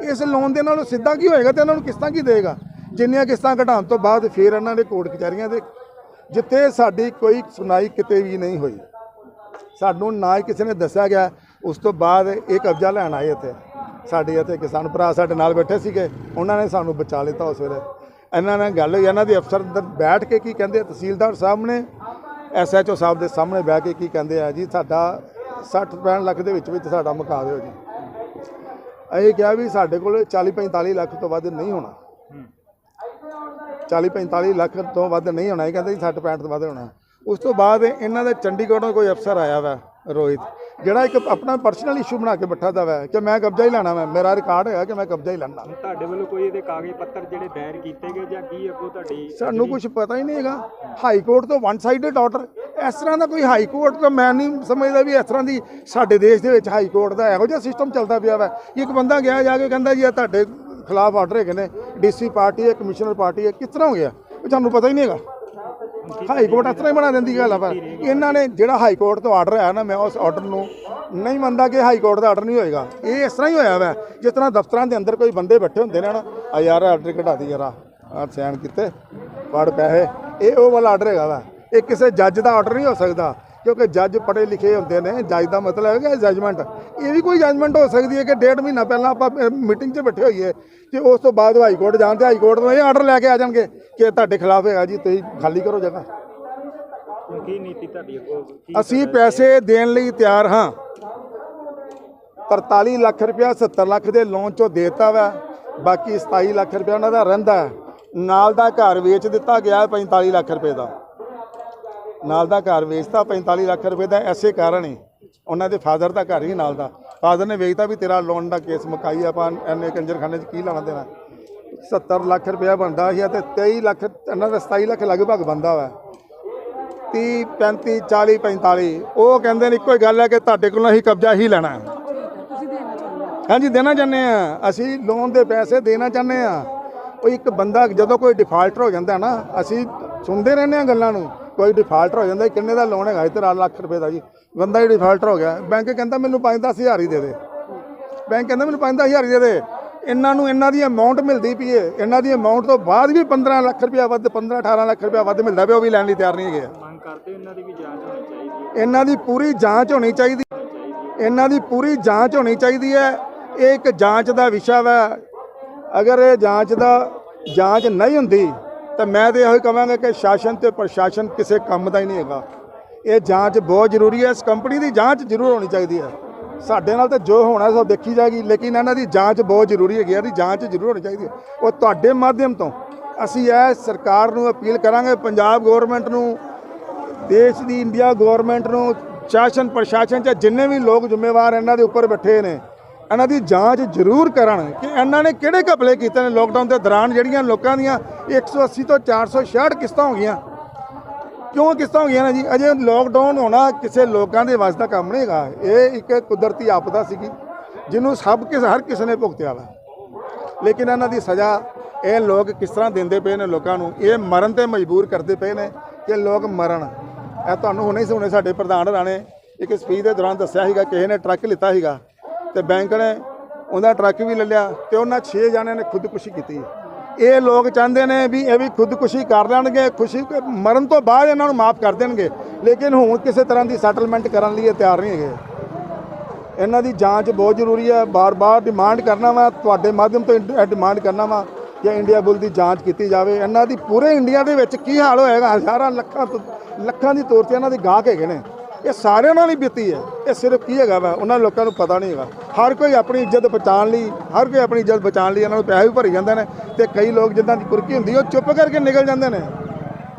ਇਸ ਲੋਨ ਦੇ ਨਾਲ ਸਿੱਧਾ ਕੀ ਹੋਏਗਾ ਤੇ ਇਹਨਾਂ ਨੂੰ ਕਿਸ਼ਤਾਂ ਕੀ ਦੇਗਾ? ਜਿੰਨੀਆਂ ਕਿਸ਼ਤਾਂ ਘਟਾਉਣ ਤੋਂ ਬਾਅਦ ਫਿਰ ਇਹਨਾਂ ਦੇ ਕੋਰਟ ਕਚਹਿਰੀਆਂ ਦੇ ਜਿੱਥੇ ਸਾਡੀ ਕੋਈ ਸੁਣਾਈ ਕਿਤੇ ਵੀ ਨਹੀਂ ਹੋਈ। ਸਾਨੂੰ ਨਾ ਹੀ ਕਿਸੇ ਨੇ ਦੱਸਿਆ ਗਿਆ। ਉਸ ਤੋਂ ਬਾਅਦ ਇਹ ਕਬਜ਼ਾ ਲੈਣ ਆਏ ਇੱਥੇ। ਸਾਡੇ ਇੱਥੇ ਕਿਸਾਨ ਭਰਾ ਸਾਡੇ ਨਾਲ ਬੈਠੇ ਸੀਗੇ। ਉਹਨਾਂ ਨੇ ਸਾਨੂੰ ਬਚਾ ਲਿੱਤਾ ਉਸ ਵੇਲੇ। ਇਹਨਾਂ ਨਾਲ ਗੱਲ ਹੋਈ। ਇਹਨਾਂ ਦੇ ਅਫਸਰ ਅੰਦਰ ਬੈਠ ਕੇ ਕੀ ਕਹਿੰਦੇ ਤਹਿਸੀਲਦਾਰ ਸਾਹਿਬ ਨੇ ਐਸਐਚਓ ਸਾਹਿਬ ਦੇ ਸਾਹਮਣੇ ਬਹਿ ਕੇ ਕੀ ਕਹਿੰਦੇ ਆ ਜੀ, ਸਾਡਾ 60 65 ਲੱਖ ਦੇ ਵਿੱਚ ਵਿੱਚ ਸਾਡਾ ਮੁਕਾ ਦਿਓ ਜੀ। ਅਸੀਂ ਕਿਹਾ ਵੀ ਸਾਡੇ ਕੋਲ 40 45 ਲੱਖ ਤੋਂ ਵੱਧ ਨਹੀਂ ਹੋਣਾ। 40 45 ਲੱਖ ਤੋਂ ਵੱਧ ਨਹੀਂ ਹੋਣਾ। ਇਹ ਕਹਿੰਦੇ ਜੀ 60 65 ਤੋਂ ਵੱਧ ਹੋਣਾ। ਉਸ ਤੋਂ ਬਾਅਦ ਇਹਨਾਂ ਦੇ ਚੰਡੀਗੜ੍ਹੋਂ ਕੋਈ ਅਫਸਰ ਆਇਆ ਵਾ ਰੋਹਿਤ। ਜਿਹੜਾ ਇੱਕ ਆਪਣਾ ਪਰਸਨਲ ਇਸ਼ੂ ਬਣਾ ਕੇ ਬਿਠਾ ਦਾ ਵਾ ਕਿ ਮੈਂ ਕਬਜ਼ਾ ਹੀ ਲੈਣਾ ਵਾ ਮੇਰਾ ਰਿਕਾਰਡ ਹੈਗਾ ਕਿ ਮੈਂ ਕਬਜ਼ਾ ਹੀ ਲੈਣਾ ਤੁਹਾਡੇ ਵੱਲੋਂ ਕੋਈ ਇਹਦੇ ਕਾਗਜ਼ ਪੱਤਰ ਜਿਹੜੇ ਦਾਇਰ ਕੀਤੇ ਗਏ ਜਾਂ ਕੀ ਅੱਗੋਂ ਤੁਹਾਡੀ ਸਾਨੂੰ ਕੁਝ ਪਤਾ ਹੀ ਨਹੀਂ ਹੈਗਾ। ਹਾਈ ਕੋਰਟ ਤੋਂ ਵਨ ਸਾਈਡਡ ਆਰਡਰ ਇਸ ਤਰ੍ਹਾਂ ਦਾ ਕੋਈ ਹਾਈ ਕੋਰਟ ਤੋਂ ਮੈਂ ਨਹੀਂ ਸਮਝਦਾ ਵੀ ਇਸ ਤਰ੍ਹਾਂ ਦੀ ਸਾਡੇ ਦੇਸ਼ ਦੇ ਵਿੱਚ ਹਾਈ ਕੋਰਟ ਦਾ ਇਹੋ ਜਿਹਾ ਸਿਸਟਮ ਚੱਲਦਾ ਪਿਆ ਵਾ। ਇੱਕ ਬੰਦਾ ਗਿਆ ਜਾ ਕੇ ਕਹਿੰਦਾ ਜੀ ਇਹ ਤੁਹਾਡੇ ਖਿਲਾਫ ਆਰਡਰ ਹੈਗੇ ਨੇ। ਡੀਸੀ ਪਾਰਟੀ ਹੈ ਕਮਿਸ਼ਨਰ ਪਾਰਟੀ ਹੈ ਕਿਸ ਤਰ੍ਹਾਂ ਹੋ ਗਿਆ? ਤੁਹਾਨੂੰ ਪਤਾ ਹੀ ਨਹੀਂ ਹੈਗਾ। ਹਾਈ ਕੋਰਟ ਇਸ ਤਰ੍ਹਾਂ ਹੀ ਬਣਾ ਦਿੰਦੀ ਗੱਲ ਆ ਪਰ ਇਹਨਾਂ ਨੇ ਜਿਹੜਾ ਹਾਈ ਕੋਰਟ ਤੋਂ ਆਰਡਰ ਆਇਆ ਨਾ, ਮੈਂ ਉਸ ਆਰਡਰ ਨੂੰ ਨਹੀਂ ਮੰਨਦਾ ਕਿ ਹਾਈ ਕੋਰਟ ਦਾ ਆਰਡਰ ਨਹੀਂ ਹੋਏਗਾ। ਇਹ ਇਸ ਤਰ੍ਹਾਂ ਹੀ ਹੋਇਆ ਵਾ, ਜਿਸ ਤਰ੍ਹਾਂ ਦਫ਼ਤਰਾਂ ਦੇ ਅੰਦਰ ਕੋਈ ਬੰਦੇ ਬੈਠੇ ਹੁੰਦੇ ਨੇ ਨਾ, ਆ ਯਾਰ ਆਰਡਰ ਘਟਾ ਦੀ ਯਾਰ ਆ ਸਾਈਨ ਕੀਤੇ, ਫੜ ਪੈਸੇ, ਇਹ ਉਹ ਵਾਲਾ ਆਰਡਰ ਹੈਗਾ ਵਾ। ਇਹ ਕਿਸੇ ਜੱਜ ਦਾ ਆਰਡਰ ਨਹੀਂ ਹੋ ਸਕਦਾ। ਕਿਉਂਕਿ ਜੱਜ ਪੜ੍ਹੇ ਲਿਖੇ ਹੁੰਦੇ ਨੇ ਜੱਜ ਦਾ ਮਤਲਬ ਹੈਗਾ ਜਜਮੈਂਟ ਇਹ ਵੀ ਕੋਈ ਜਜਮੈਂਟ ਹੋ ਸਕਦੀ ਹੈ ਕਿ ਡੇਢ ਮਹੀਨਾ ਪਹਿਲਾਂ ਆਪਾਂ ਮੀਟਿੰਗ 'ਚ ਬੈਠੇ ਹੋਈਏ ਤੇ ਉਸ ਤੋਂ ਬਾਅਦ ਹਾਈ ਕੋਰਟ ਜਾਣ ਤੇ ਹਾਈ ਕੋਰਟ ਤੋਂ ਇਹ ਆਰਡਰ ਲੈ ਕੇ ਆ ਜਾਣਗੇ ਕਿ ਤੁਹਾਡੇ ਖਿਲਾਫ ਹੈਗਾ ਜੀ ਤੁਸੀਂ ਖਾਲੀ ਕਰੋ ਜਗ੍ਹਾ। ਕੀ ਨੀਤੀ ਤੁਹਾਡੀ ਕੀ ਅਸੀਂ ਪੈਸੇ ਦੇਣ ਲਈ ਤਿਆਰ ਹਾਂ। 43 ਲੱਖ ਰੁਪਇਆ 70 ਲੱਖ ਦੇ ਲੋਨ ਚੋਂ ਦੇਤਾ ਵਾ ਬਾਕੀ 27 ਲੱਖ ਰੁਪਇਆ ਉਹਨਾਂ ਦਾ ਰਹਿੰਦਾ। ਹੈ। ਨਾਲ ਦਾ ਘਰ ਵੇਚ ਦਿੱਤਾ ਗਿਆ ਹੈ 45 ਲੱਖ ਰੁਪਏ ਦਾ। ਨਾਲ ਦਾ ਘਰ ਵੇਚਤਾ 45 ਲੱਖ ਰੁਪਏ ਦਾ ਐਸੇ ਕਾਰਨ ਹੀ। ਉਹਨਾਂ ਦੇ ਫਾਦਰ ਦਾ ਘਰ ਹੀ ਨਾਲ ਦਾ। ਫਾਦਰ ਨੇ ਵੇਚਤਾ ਵੀ ਤੇਰਾ ਲੋਨ ਦਾ ਕੇਸ ਮੁਕਾਈ, ਆਪਾਂ ਐਨੇ ਕੰਜਰਖਾਨੇ 'ਚ ਕੀ ਲਾਣਾ ਦੇਣਾ? 70 ਲੱਖ ਰੁਪਇਆ ਬਣਦਾ ਸੀ ਤੇ 23 ਲੱਖ, ਇਹਨਾਂ ਦਾ 27 ਲੱਖ ਲਗਭਗ ਬੰਦਾ ਵਾ। 30 35 40 45 ਉਹ ਕਹਿੰਦੇ ਨੇ ਇੱਕੋ ਹੀ ਗੱਲ ਹੈ ਕਿ ਤੁਹਾਡੇ ਕੋਲੋਂ ਅਸੀਂ ਕਬਜ਼ਾ ਹੀ ਲੈਣਾ। ਹੈ ਹਾਂਜੀ, ਦੇਣਾ ਚਾਹੁੰਦੇ ਆ ਅਸੀਂ ਲੋਨ ਦੇ ਪੈਸੇ ਦੇਣਾ ਚਾਹੁੰਦੇ ਆ ਉਹ ਇੱਕ ਬੰਦਾ ਜਦੋਂ ਕੋਈ ਡਿਫਾਲਟਰ ਹੋ ਜਾਂਦਾ ਨਾ, ਅਸੀਂ ਸੁਣਦੇ ਰਹਿੰਦੇ ਆ ਗੱਲਾਂ ਨੂੰ। ਕੋਈ ਡਿਫਾਲਟਰ ਹੋ ਜਾਂਦਾ ਕਿੰਨੇ ਦਾ ਲੋਨ ਹੈਗਾ ਤੇਰਾ ਲੱਖ ਰੁਪਏ ਦਾ ਜੀ। ਬੰਦਾ ਹੀ ਡਿਫਾਲਟਰ ਹੋ ਗਿਆ। ਬੈਂਕ ਕਹਿੰਦਾ ਮੈਨੂੰ 5-10 ਹਜ਼ਾਰ ਹੀ ਦੇ ਦੇ। ਬੈਂਕ ਕਹਿੰਦਾ ਮੈਨੂੰ 5-10 ਹਜ਼ਾਰ ਹੀ ਦੇ ਦੇ। ਇਹਨਾਂ ਨੂੰ ਇਹਨਾਂ ਦੀ ਅਮਾਉਂਟ ਮਿਲਦੀ ਪਈ ਏ। ਇਹਨਾਂ ਦੀ ਅਮਾਉਂਟ ਤੋਂ ਬਾਅਦ ਵੀ 15 ਲੱਖ ਰੁਪਇਆ ਵੱਧ 15-18 ਲੱਖ ਰੁਪਇਆ ਵੱਧ ਮਿਲਦਾ ਪਿਆ ਉਹ ਵੀ ਲੈਣ ਲਈ ਤਿਆਰ ਨਹੀਂ ਹੈਗੇ। ਮੰਗ ਕਰਦੇ ਇਹਨਾਂ ਦੀ ਵੀ ਜਾਂਚ ਹੋਣੀ ਚਾਹੀਦੀ ਹੈ। ਇਹਨਾਂ ਦੀ ਪੂਰੀ ਜਾਂਚ ਹੋਣੀ ਚਾਹੀਦੀ। ਇਹਨਾਂ ਦੀ ਪੂਰੀ ਜਾਂਚ ਹੋਣੀ ਚਾਹੀਦੀ ਹੈ। ਇਹ ਇੱਕ ਜਾਂਚ ਦਾ ਵਿਸ਼ਾ ਵਾ। ਅਗਰ ਇਹ ਜਾਂਚ ਦਾ ਜਾਂਚ ਨਹੀਂ ਹੁੰਦੀ ਤਾਂ ਮੈਂ ਤੇ ਇਹੋ ਹੀ ਕਹਾਂਗਾ ਕਿ ਸ਼ਾਸਨ ਤੇ ਪ੍ਰਸ਼ਾਸਨ ਕਿਸੇ ਕੰਮ ਦਾ ਹੀ ਨਹੀਂ ਹੈਗਾ। ਇਹ ਜਾਂਚ ਬਹੁਤ ਜ਼ਰੂਰੀ ਹੈ। ਇਸ ਕੰਪਨੀ ਦੀ ਜਾਂਚ ਜ਼ਰੂਰ ਹੋਣੀ ਚਾਹੀਦੀ ਹੈ। ਸਾਡੇ ਨਾਲ ਤਾਂ ਜੋ ਹੋਣਾ ਸੋ ਦੇਖੀ ਜਾਏਗੀ, ਲੇਕਿਨ ਇਹਨਾਂ ਦੀ ਜਾਂਚ ਬਹੁਤ ਜ਼ਰੂਰੀ ਹੈਗੀ ਇਹਦੀ ਜਾਂਚ ਜ਼ਰੂਰ ਹੋਣੀ ਚਾਹੀਦੀ ਹੈ। ਉਹ ਤੁਹਾਡੇ ਮਾਧਿਅਮ ਤੋਂ ਅਸੀਂ ਇਹ ਸਰਕਾਰ ਨੂੰ ਅਪੀਲ ਕਰਾਂਗੇ, ਪੰਜਾਬ ਗਵਰਨਮੈਂਟ ਨੂੰ, ਦੇਸ਼ ਦੀ ਇੰਡੀਆ ਗਵਰਨਮੈਂਟ ਨੂੰ, ਸ਼ਾਸਨ, ਪ੍ਰਸ਼ਾਸਨ ਚ ਜਿੰਨੇ ਵੀ ਲੋਕ ਜ਼ਿੰਮੇਵਾਰ ਇਹਨਾਂ ਦੇ ਉੱਪਰ ਬੈਠੇ ਨੇ ਇਹਨਾਂ ਦੀ ਜਾਂਚ ਜ਼ਰੂਰ ਕਰਨ ਕਿ ਇਹਨਾਂ ਨੇ ਕਿਹੜੇ ਘਪਲੇ ਕੀਤੇ ਨੇ ਲੋਕਡਾਊਨ ਦੇ ਦੌਰਾਨ ਜਿਹੜੀਆਂ ਲੋਕਾਂ ਦੀਆਂ 180 ਤੋਂ 466 ਕਿਸ਼ਤਾਂ ਹੋ ਗਈਆਂ। ਕਿਉਂ ਕਿਸ਼ਤਾਂ ਹੋ ਗਈਆਂ ਨੇ ਜੀ? ਅਜੇ ਲੋਕਡਾਊਨ ਹੋਣਾ ਕਿਸੇ ਲੋਕਾਂ ਦੇ ਵਾਸਤੇ ਕੰਮ ਨਹੀਂ ਹੈਗਾ। ਇਹ ਇੱਕ ਕੁਦਰਤੀ ਆਪਦਾ ਸੀਗੀ, ਜਿਹਨੂੰ ਸਭ ਕਿਸ, ਹਰ ਕਿਸੇ ਨੇ ਭੁਗਤਿਆ ਵਾ। ਲੇਕਿਨ ਇਹਨਾਂ ਦੀ ਸਜ਼ਾ, ਇਹ ਲੋਕ ਕਿਸ ਤਰ੍ਹਾਂ ਦਿੰਦੇ ਪਏ ਨੇ ਲੋਕਾਂ ਨੂੰ? ਇਹ ਮਰਨ ਤੇ ਮਜਬੂਰ ਕਰਦੇ ਪਏ ਨੇ ਕਿ ਲੋਕ ਮਰਨ। ਇਹ ਤੁਹਾਨੂੰ ਹੁਣੇ ਹੀ ਸੁਣੇ ਸਾਡੇ ਪ੍ਰਧਾਨ ਰਾਣੇ, ਇੱਕ ਸਪੀਚ ਦੇ ਦੌਰਾਨ ਦੱਸਿਆ ਸੀਗਾ, ਕਿਸੇ ਨੇ ਟਰੱਕ ਲਿੱਤਾ ਸੀਗਾ। ਤੇ ਬੈਂਕ ਨੇ ਉਹਦਾ ਟਰੱਕ ਵੀ ਲੈ ਲਿਆ ਤੇ ਉਹਨਾਂ 6 ਜਣਿਆਂ ਨੇ ਖੁਦਕੁਸ਼ੀ ਕੀਤੀ। ਇਹ ਲੋਕ ਚਾਹੁੰਦੇ ਨੇ ਵੀ ਇਹ ਵੀ ਖੁਦਕੁਸ਼ੀ ਕਰ ਲੈਣਗੇ, ਖੁਸ਼ੀ ਮਰਨ ਤੋਂ ਬਾਅਦ ਇਹਨਾਂ ਨੂੰ ਮਾਫ ਕਰ ਦੇਣਗੇ, ਲੇਕਿਨ ਹੁਣ ਕਿਸੇ ਤਰ੍ਹਾਂ ਦੀ ਸੈਟਲਮੈਂਟ ਕਰਨ ਲਈ ਇਹ ਤਿਆਰ ਨਹੀਂ ਹੈਗੇ। ਇਹਨਾਂ ਦੀ ਜਾਂਚ ਬਹੁਤ ਜ਼ਰੂਰੀ ਹੈ, ਬਾਰ-ਬਾਰ ਡਿਮਾਂਡ ਕਰਨਾ ਵਾ, ਤੁਹਾਡੇ ਮਾਧਿਅਮ ਤੋਂ ਡਿਮਾਂਡ ਕਰਨਾ ਵਾ ਕਿ ਇੰਡੀਆ ਬੁੱਲ ਦੀ ਜਾਂਚ ਕੀਤੀ ਜਾਵੇ। ਇਹਨਾਂ ਦੀ ਪੂਰੇ ਇੰਡੀਆ ਦੇ ਵਿੱਚ ਕੀ ਹਾਲ ਹੋਏਗਾ? ਹਜ਼ਾਰਾਂ ਲੱਖਾਂ ਤੋਂ- ਲੱਖਾਂ ਦੀ ਤੌਰ ਤੇ ਇਹਨਾਂ ਦੇ ਗਾਹਕ ਹੈਗੇ ਨੇ। ਇਹ ਸਾਰਿਆਂ ਨਾਲ ਹੀ ਬੀਤੀ ਹੈ। ਇਹ ਸਿਰਫ ਕੀ ਹੈਗਾ ਵਾ, ਉਹਨਾਂ ਲੋਕਾਂ ਨੂੰ ਪਤਾ ਨਹੀਂ ਹੈਗਾ। ਹਰ ਕੋਈ ਆਪਣੀ ਇੱਜ਼ਤ ਬਚਾਉਣ ਲਈ, ਹਰ ਕੋਈ ਆਪਣੀ ਇੱਜ਼ਤ ਬਚਾਉਣ ਲਈ ਇਹਨਾਂ ਨੂੰ ਪੈਸੇ ਵੀ ਭਰੀ ਜਾਂਦੇ ਨੇ ਤੇ ਕਈ ਲੋਕ ਜਿੱਦਾਂ ਦੀ ਕੁਰਕੀ ਹੁੰਦੀ, ਉਹ ਚੁੱਪ ਕਰਕੇ ਨਿਕਲ ਜਾਂਦੇ ਨੇ।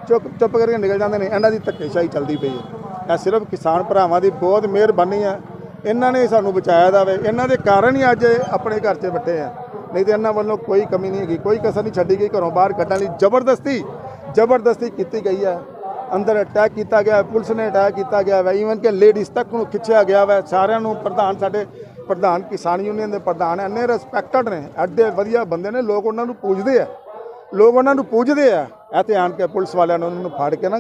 ਚੁੱਪ ਚੁੱਪ ਕਰਕੇ ਨਿਕਲ ਜਾਂਦੇ ਨੇ। ਇਹਨਾਂ ਦੀ ਧੱਕੇਸ਼ਾਹੀ ਚੱਲਦੀ ਪਈ ਹੈ। ਇਹ ਸਿਰਫ ਕਿਸਾਨ ਭਰਾਵਾਂ ਦੀ ਬਹੁਤ ਮਿਹਰਬਾਨੀ ਹੈ ਇਹਨਾਂ ਨੇ ਸਾਨੂੰ ਬਚਾਇਆ ਦਾ ਇਹਨਾਂ ਦੇ ਕਾਰਨ ਹੀ ਅੱਜ ਆਪਣੇ ਘਰ 'ਚ ਬੈਠੇ ਆ। ਨਹੀਂ ਤੇ ਇਹਨਾਂ ਵੱਲੋਂ ਕੋਈ ਕਮੀ ਨਹੀਂ ਹੈਗੀ। ਕੋਈ ਕਸਰ ਨਹੀਂ ਛੱਡੀ ਗਈ। ਘਰੋਂ ਬਾਹਰ ਕੱਢਣ ਲਈ ਜ਼ਬਰਦਸਤੀ ਜ਼ਬਰਦਸਤੀ ਕੀਤੀ ਗਈ ਹੈ ਅੰਦਰ ਅਟੈਕ ਕੀਤਾ ਗਿਆ, ਪੁਲਿਸ ਨੇ ਅਟੈਕ ਕੀਤਾ ਗਿਆ ਵਾ। ਈਵਨ ਕਿ ਲੇਡੀਜ਼ ਤੱਕ ਨੂੰ ਖਿੱਚਿਆ ਗਿਆ ਵਾ। ਸਾਰਿਆਂ ਨੂੰ ਪ੍ਰਧਾਨ, ਸਾਡੇ ਪ੍ਰਧਾਨ ਕਿਸਾਨ ਯੂਨੀਅਨ ਦੇ ਪ੍ਰਧਾਨ ਐਨੇ ਰਿਸਪੈਕਟਡ ਨੇ। ਐਡੇ ਵਧੀਆ ਬੰਦੇ ਨੇ, ਲੋਕ ਉਹਨਾਂ ਨੂੰ ਪੂਜਦੇ ਆ। ਲੋਕ ਉਹਨਾਂ ਨੂੰ ਪੂਜਦੇ ਆ। ਇਹ ਤੇ ਆਣ ਕੇ ਪੁਲਿਸ ਵਾਲਿਆਂ ਨੇ ਉਹਨਾਂ ਨੂੰ ਫੜ ਕੇ ਨਾ,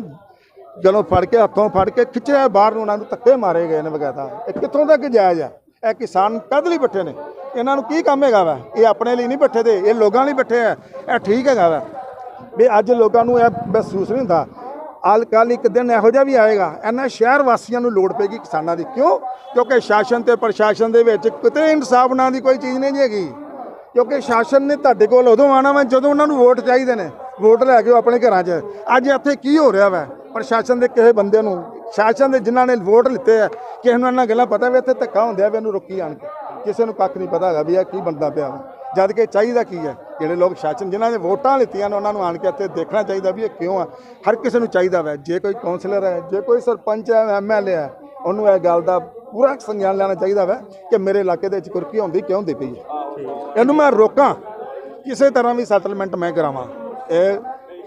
ਜਦੋਂ ਫੜ ਕੇ ਹੱਥੋਂ ਫੜ ਕੇ ਖਿੱਚਿਆ, ਬਾਹਰ ਨੂੰ ਉਹਨਾਂ ਨੂੰ ਧੱਕੇ ਮਾਰੇ ਗਏ ਨੇ ਵਗੈਰਾ ਇਹ ਕਿੱਥੋਂ ਤੱਕ ਜਾਇਜ਼ ਆ? ਇਹ ਕਿਸਾਨ ਕਦ ਲਈ ਬੈਠੇ ਨੇ? ਇਹਨਾਂ ਨੂੰ ਕੀ ਕੰਮ ਹੈਗਾ ਵਾ? ਇਹ ਆਪਣੇ ਲਈ ਨਹੀਂ ਬੈਠੇ ਦੇ ਇਹ ਲੋਕਾਂ ਲਈ ਬੈਠੇ ਆ। ਇਹ ਠੀਕ ਹੈਗਾ ਵਾ। ਵੀ ਅੱਜ ਲੋਕਾਂ ਨੂੰ ਇਹ ਮਹਿਸੂਸ ਨਹੀਂ ਹੁੰਦਾ। ਅਲ ਕੱਲ੍ਹ ਇੱਕ ਦਿਨ ਇਹੋ ਜਿਹਾ ਵੀ ਆਏਗਾ, ਇਹਨਾਂ ਸ਼ਹਿਰ ਵਾਸੀਆਂ ਨੂੰ ਲੋੜ ਪੈਗੀ ਕਿਸਾਨਾਂ ਦੀ। ਕਿਉਂ? ਕਿਉਂਕਿ ਸ਼ਾਸਨ ਤੇ ਪ੍ਰਸ਼ਾਸਨ ਦੇ ਵਿੱਚ ਕਿਤੇ ਇਨਸਾਫ ਨਾਂ ਦੀ ਕੋਈ ਚੀਜ਼ ਨਹੀਂ ਜੀ ਹੈਗੀ। ਕਿਉਂਕਿ ਸ਼ਾਸਨ ਨੇ ਤੁਹਾਡੇ ਕੋਲ ਉਦੋਂ ਆਣਾ ਵਾ ਜਦੋਂ ਉਹਨਾਂ ਨੂੰ ਵੋਟ ਚਾਹੀਦੇ ਨੇ, ਵੋਟ ਲੈ ਕੇ ਉਹ ਆਪਣੇ ਘਰਾਂ 'ਚ। ਅੱਜ ਇੱਥੇ ਕੀ ਹੋ ਰਿਹਾ ਵਾ? ਪ੍ਰਸ਼ਾਸਨ ਦੇ ਕਿਸੇ ਬੰਦੇ ਨੂੰ, ਸ਼ਾਸਨ ਦੇ ਜਿਨ੍ਹਾਂ ਨੇ ਵੋਟ ਲਿੱਤੇ ਆ, ਕਿਸੇ ਨੂੰ ਇਹਨਾਂ ਗੱਲਾਂ ਪਤਾ ਵੀ, ਇੱਥੇ ਧੱਕਾ ਹੁੰਦਿਆ ਵੀ ਇਹਨੂੰ ਰੋਕੀ ਆਣ ਕੇ। ਕਿਸੇ ਨੂੰ ਕੱਖ ਨਹੀਂ ਪਤਾ ਹੈਗਾ ਵੀ ਇਹ ਕੀ ਬੰਦਾ ਪਿਆ ਵਾ। ਜਦ ਕਿ ਚਾਹੀਦਾ ਕੀ ਹੈ? ਜਿਹੜੇ ਲੋਕ ਸ਼ਾਸਨ, ਜਿਨ੍ਹਾਂ ਨੇ ਵੋਟਾਂ ਲਿੱਤੀਆਂ ਨੇ, ਉਹਨਾਂ ਨੂੰ ਆਣ ਕੇ ਇੱਥੇ ਦੇਖਣਾ ਚਾਹੀਦਾ ਵੀ ਇਹ ਕਿਉਂ ਆ। ਹਰ ਕਿਸੇ ਨੂੰ ਚਾਹੀਦਾ ਵੈ। ਜੇ ਕੋਈ ਕਾਉਂਸਲਰ ਹੈ, ਜੇ ਕੋਈ ਸਰਪੰਚ ਹੈ ਐਮਐਲਏ ਹੈ, ਉਹਨੂੰ ਇਹ ਗੱਲ ਦਾ ਪੂਰਾ ਸੰਗਿਆਨ ਲੈਣਾ ਚਾਹੀਦਾ ਵੈ ਕਿ ਮੇਰੇ ਇਲਾਕੇ ਦੇ ਵਿੱਚ ਕੁਰਕੀ ਹੁੰਦੀ ਕਿਉਂ ਹੁੰਦੀ ਪਈ ਹੈ। ਇਹਨੂੰ ਮੈਂ ਰੋਕਾਂ, ਕਿਸੇ ਤਰ੍ਹਾਂ ਵੀ ਸੈਟਲਮੈਂਟ ਮੈਂ ਕਰਾਵਾਂ। ਇਹ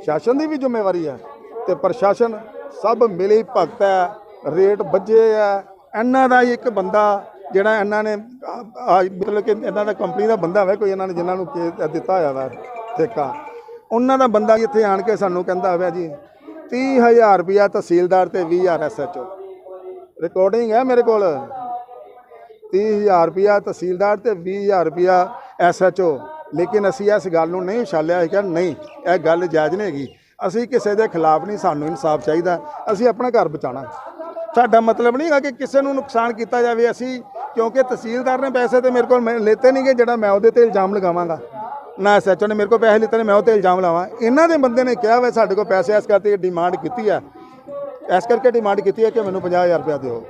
ਸ਼ਾਸਨ ਦੀ ਵੀ ਜ਼ਿੰਮੇਵਾਰੀ ਹੈ ਤੇ ਪ੍ਰਸ਼ਾਸਨ ਸਭ ਮਿਲੀ ਭਗਤ ਹੈ, ਰੇਟ ਵੱਜੇ ਆ ਇਹਨਾਂ ਦਾ ਹੀ ਇੱਕ ਬੰਦਾ ਜਿਹੜਾ ਇਹਨਾਂ ਨੇ ਆ- ਮਤਲਬ ਕਿ ਇਹਨਾਂ ਦਾ ਕੰਪਨੀ ਦਾ ਬੰਦਾ ਹੋਵੇ ਕੋਈ ਇਹਨਾਂ ਨੇ ਜਿਨ੍ਹਾਂ ਨੂੰ ਕੇ- ਦਿੱਤਾ ਹੋਇਆ ਵਾ ਠੇਕਾ। ਉਹਨਾਂ ਦਾ ਬੰਦਾ ਇੱਥੇ ਆਣ ਕੇ ਸਾਨੂੰ ਕਹਿੰਦਾ ਹੋਵੇ ਜੀ 30000 ਰੁਪਿਆ ਤਹਿਸੀਲਦਾਰ ਤੇ 20000 ਐਸਐਚਓ ਰਿਕਾਰਡਿੰਗ ਹੈ ਮੇਰੇ ਕੋਲ? 30000 ਰੁਪਿਆ ਤਹਿਸੀਲਦਾਰ ਤੇ 20000 ਰੁਪਿਆ ਐਸਐਚਓ ਲੇਕਿਨ ਅਸੀਂ ਇਸ ਗੱਲ ਨੂੰ ਨਹੀਂ ਉਛਾਲਿਆ ਅਸੀਂ ਕਿਹਾ ਨਹੀਂ, ਇਹ ਗੱਲ ਜਾਇਜ਼ ਨਹੀਂ ਹੈਗੀ। ਅਸੀਂ ਕਿਸੇ ਦੇ ਖਿਲਾਫ ਨਹੀਂ, ਸਾਨੂੰ ਇਨਸਾਫ ਚਾਹੀਦਾ। ਅਸੀਂ ਆਪਣਾ ਘਰ ਬਚਾਉਣਾ। ਸਾਡਾ ਮਤਲਬ ਨਹੀਂ ਹੈਗਾ ਕਿ ਕਿਸੇ ਨੂੰ ਨੁਕਸਾਨ ਕੀਤਾ ਜਾਵੇ। ਅਸੀਂ ਕਿਉਂਕਿ ਤਹਿਸੀਲਦਾਰ ਨੇ ਪੈਸੇ ਤੇ ਮੇਰੇ ਕੋਲ ਮੈਂ ਨਹੀਂ ਨਹੀਂਗੇ ਜਿਹੜਾ ਮੈਂ ਉਹਦੇ ਤੇ ਇਲਜ਼ਾਮ ਲਗਾਵਾਂਗਾ। ਨਾ ਐਸਐਚਓ ਨੇ ਮੇਰੇ ਕੋਲ ਪੈਸੇ ਲਿੱਤੇ ਨੇ, ਮੈਂ ਉਹ ਤੇ ਇਲਜ਼ਾਮ ਲਾਵਾਂ। ਇਹਨਾਂ ਦੇ ਬੰਦੇ ਨੇ ਕਿਹਾ ਵਾ, ਸਾਡੇ ਕੋਲ ਪੈਸੇ ਇਸ ਕਰਕੇ ਡਿਮਾਂਡ ਕੀਤੀ ਹੈ ਇਸ ਕਰਕੇ ਡਿਮਾਂਡ ਕੀਤੀ ਹੈ ਕਿ ਮੈਨੂੰ 50000 ਰੁਪਇਆ ਦਿਓ।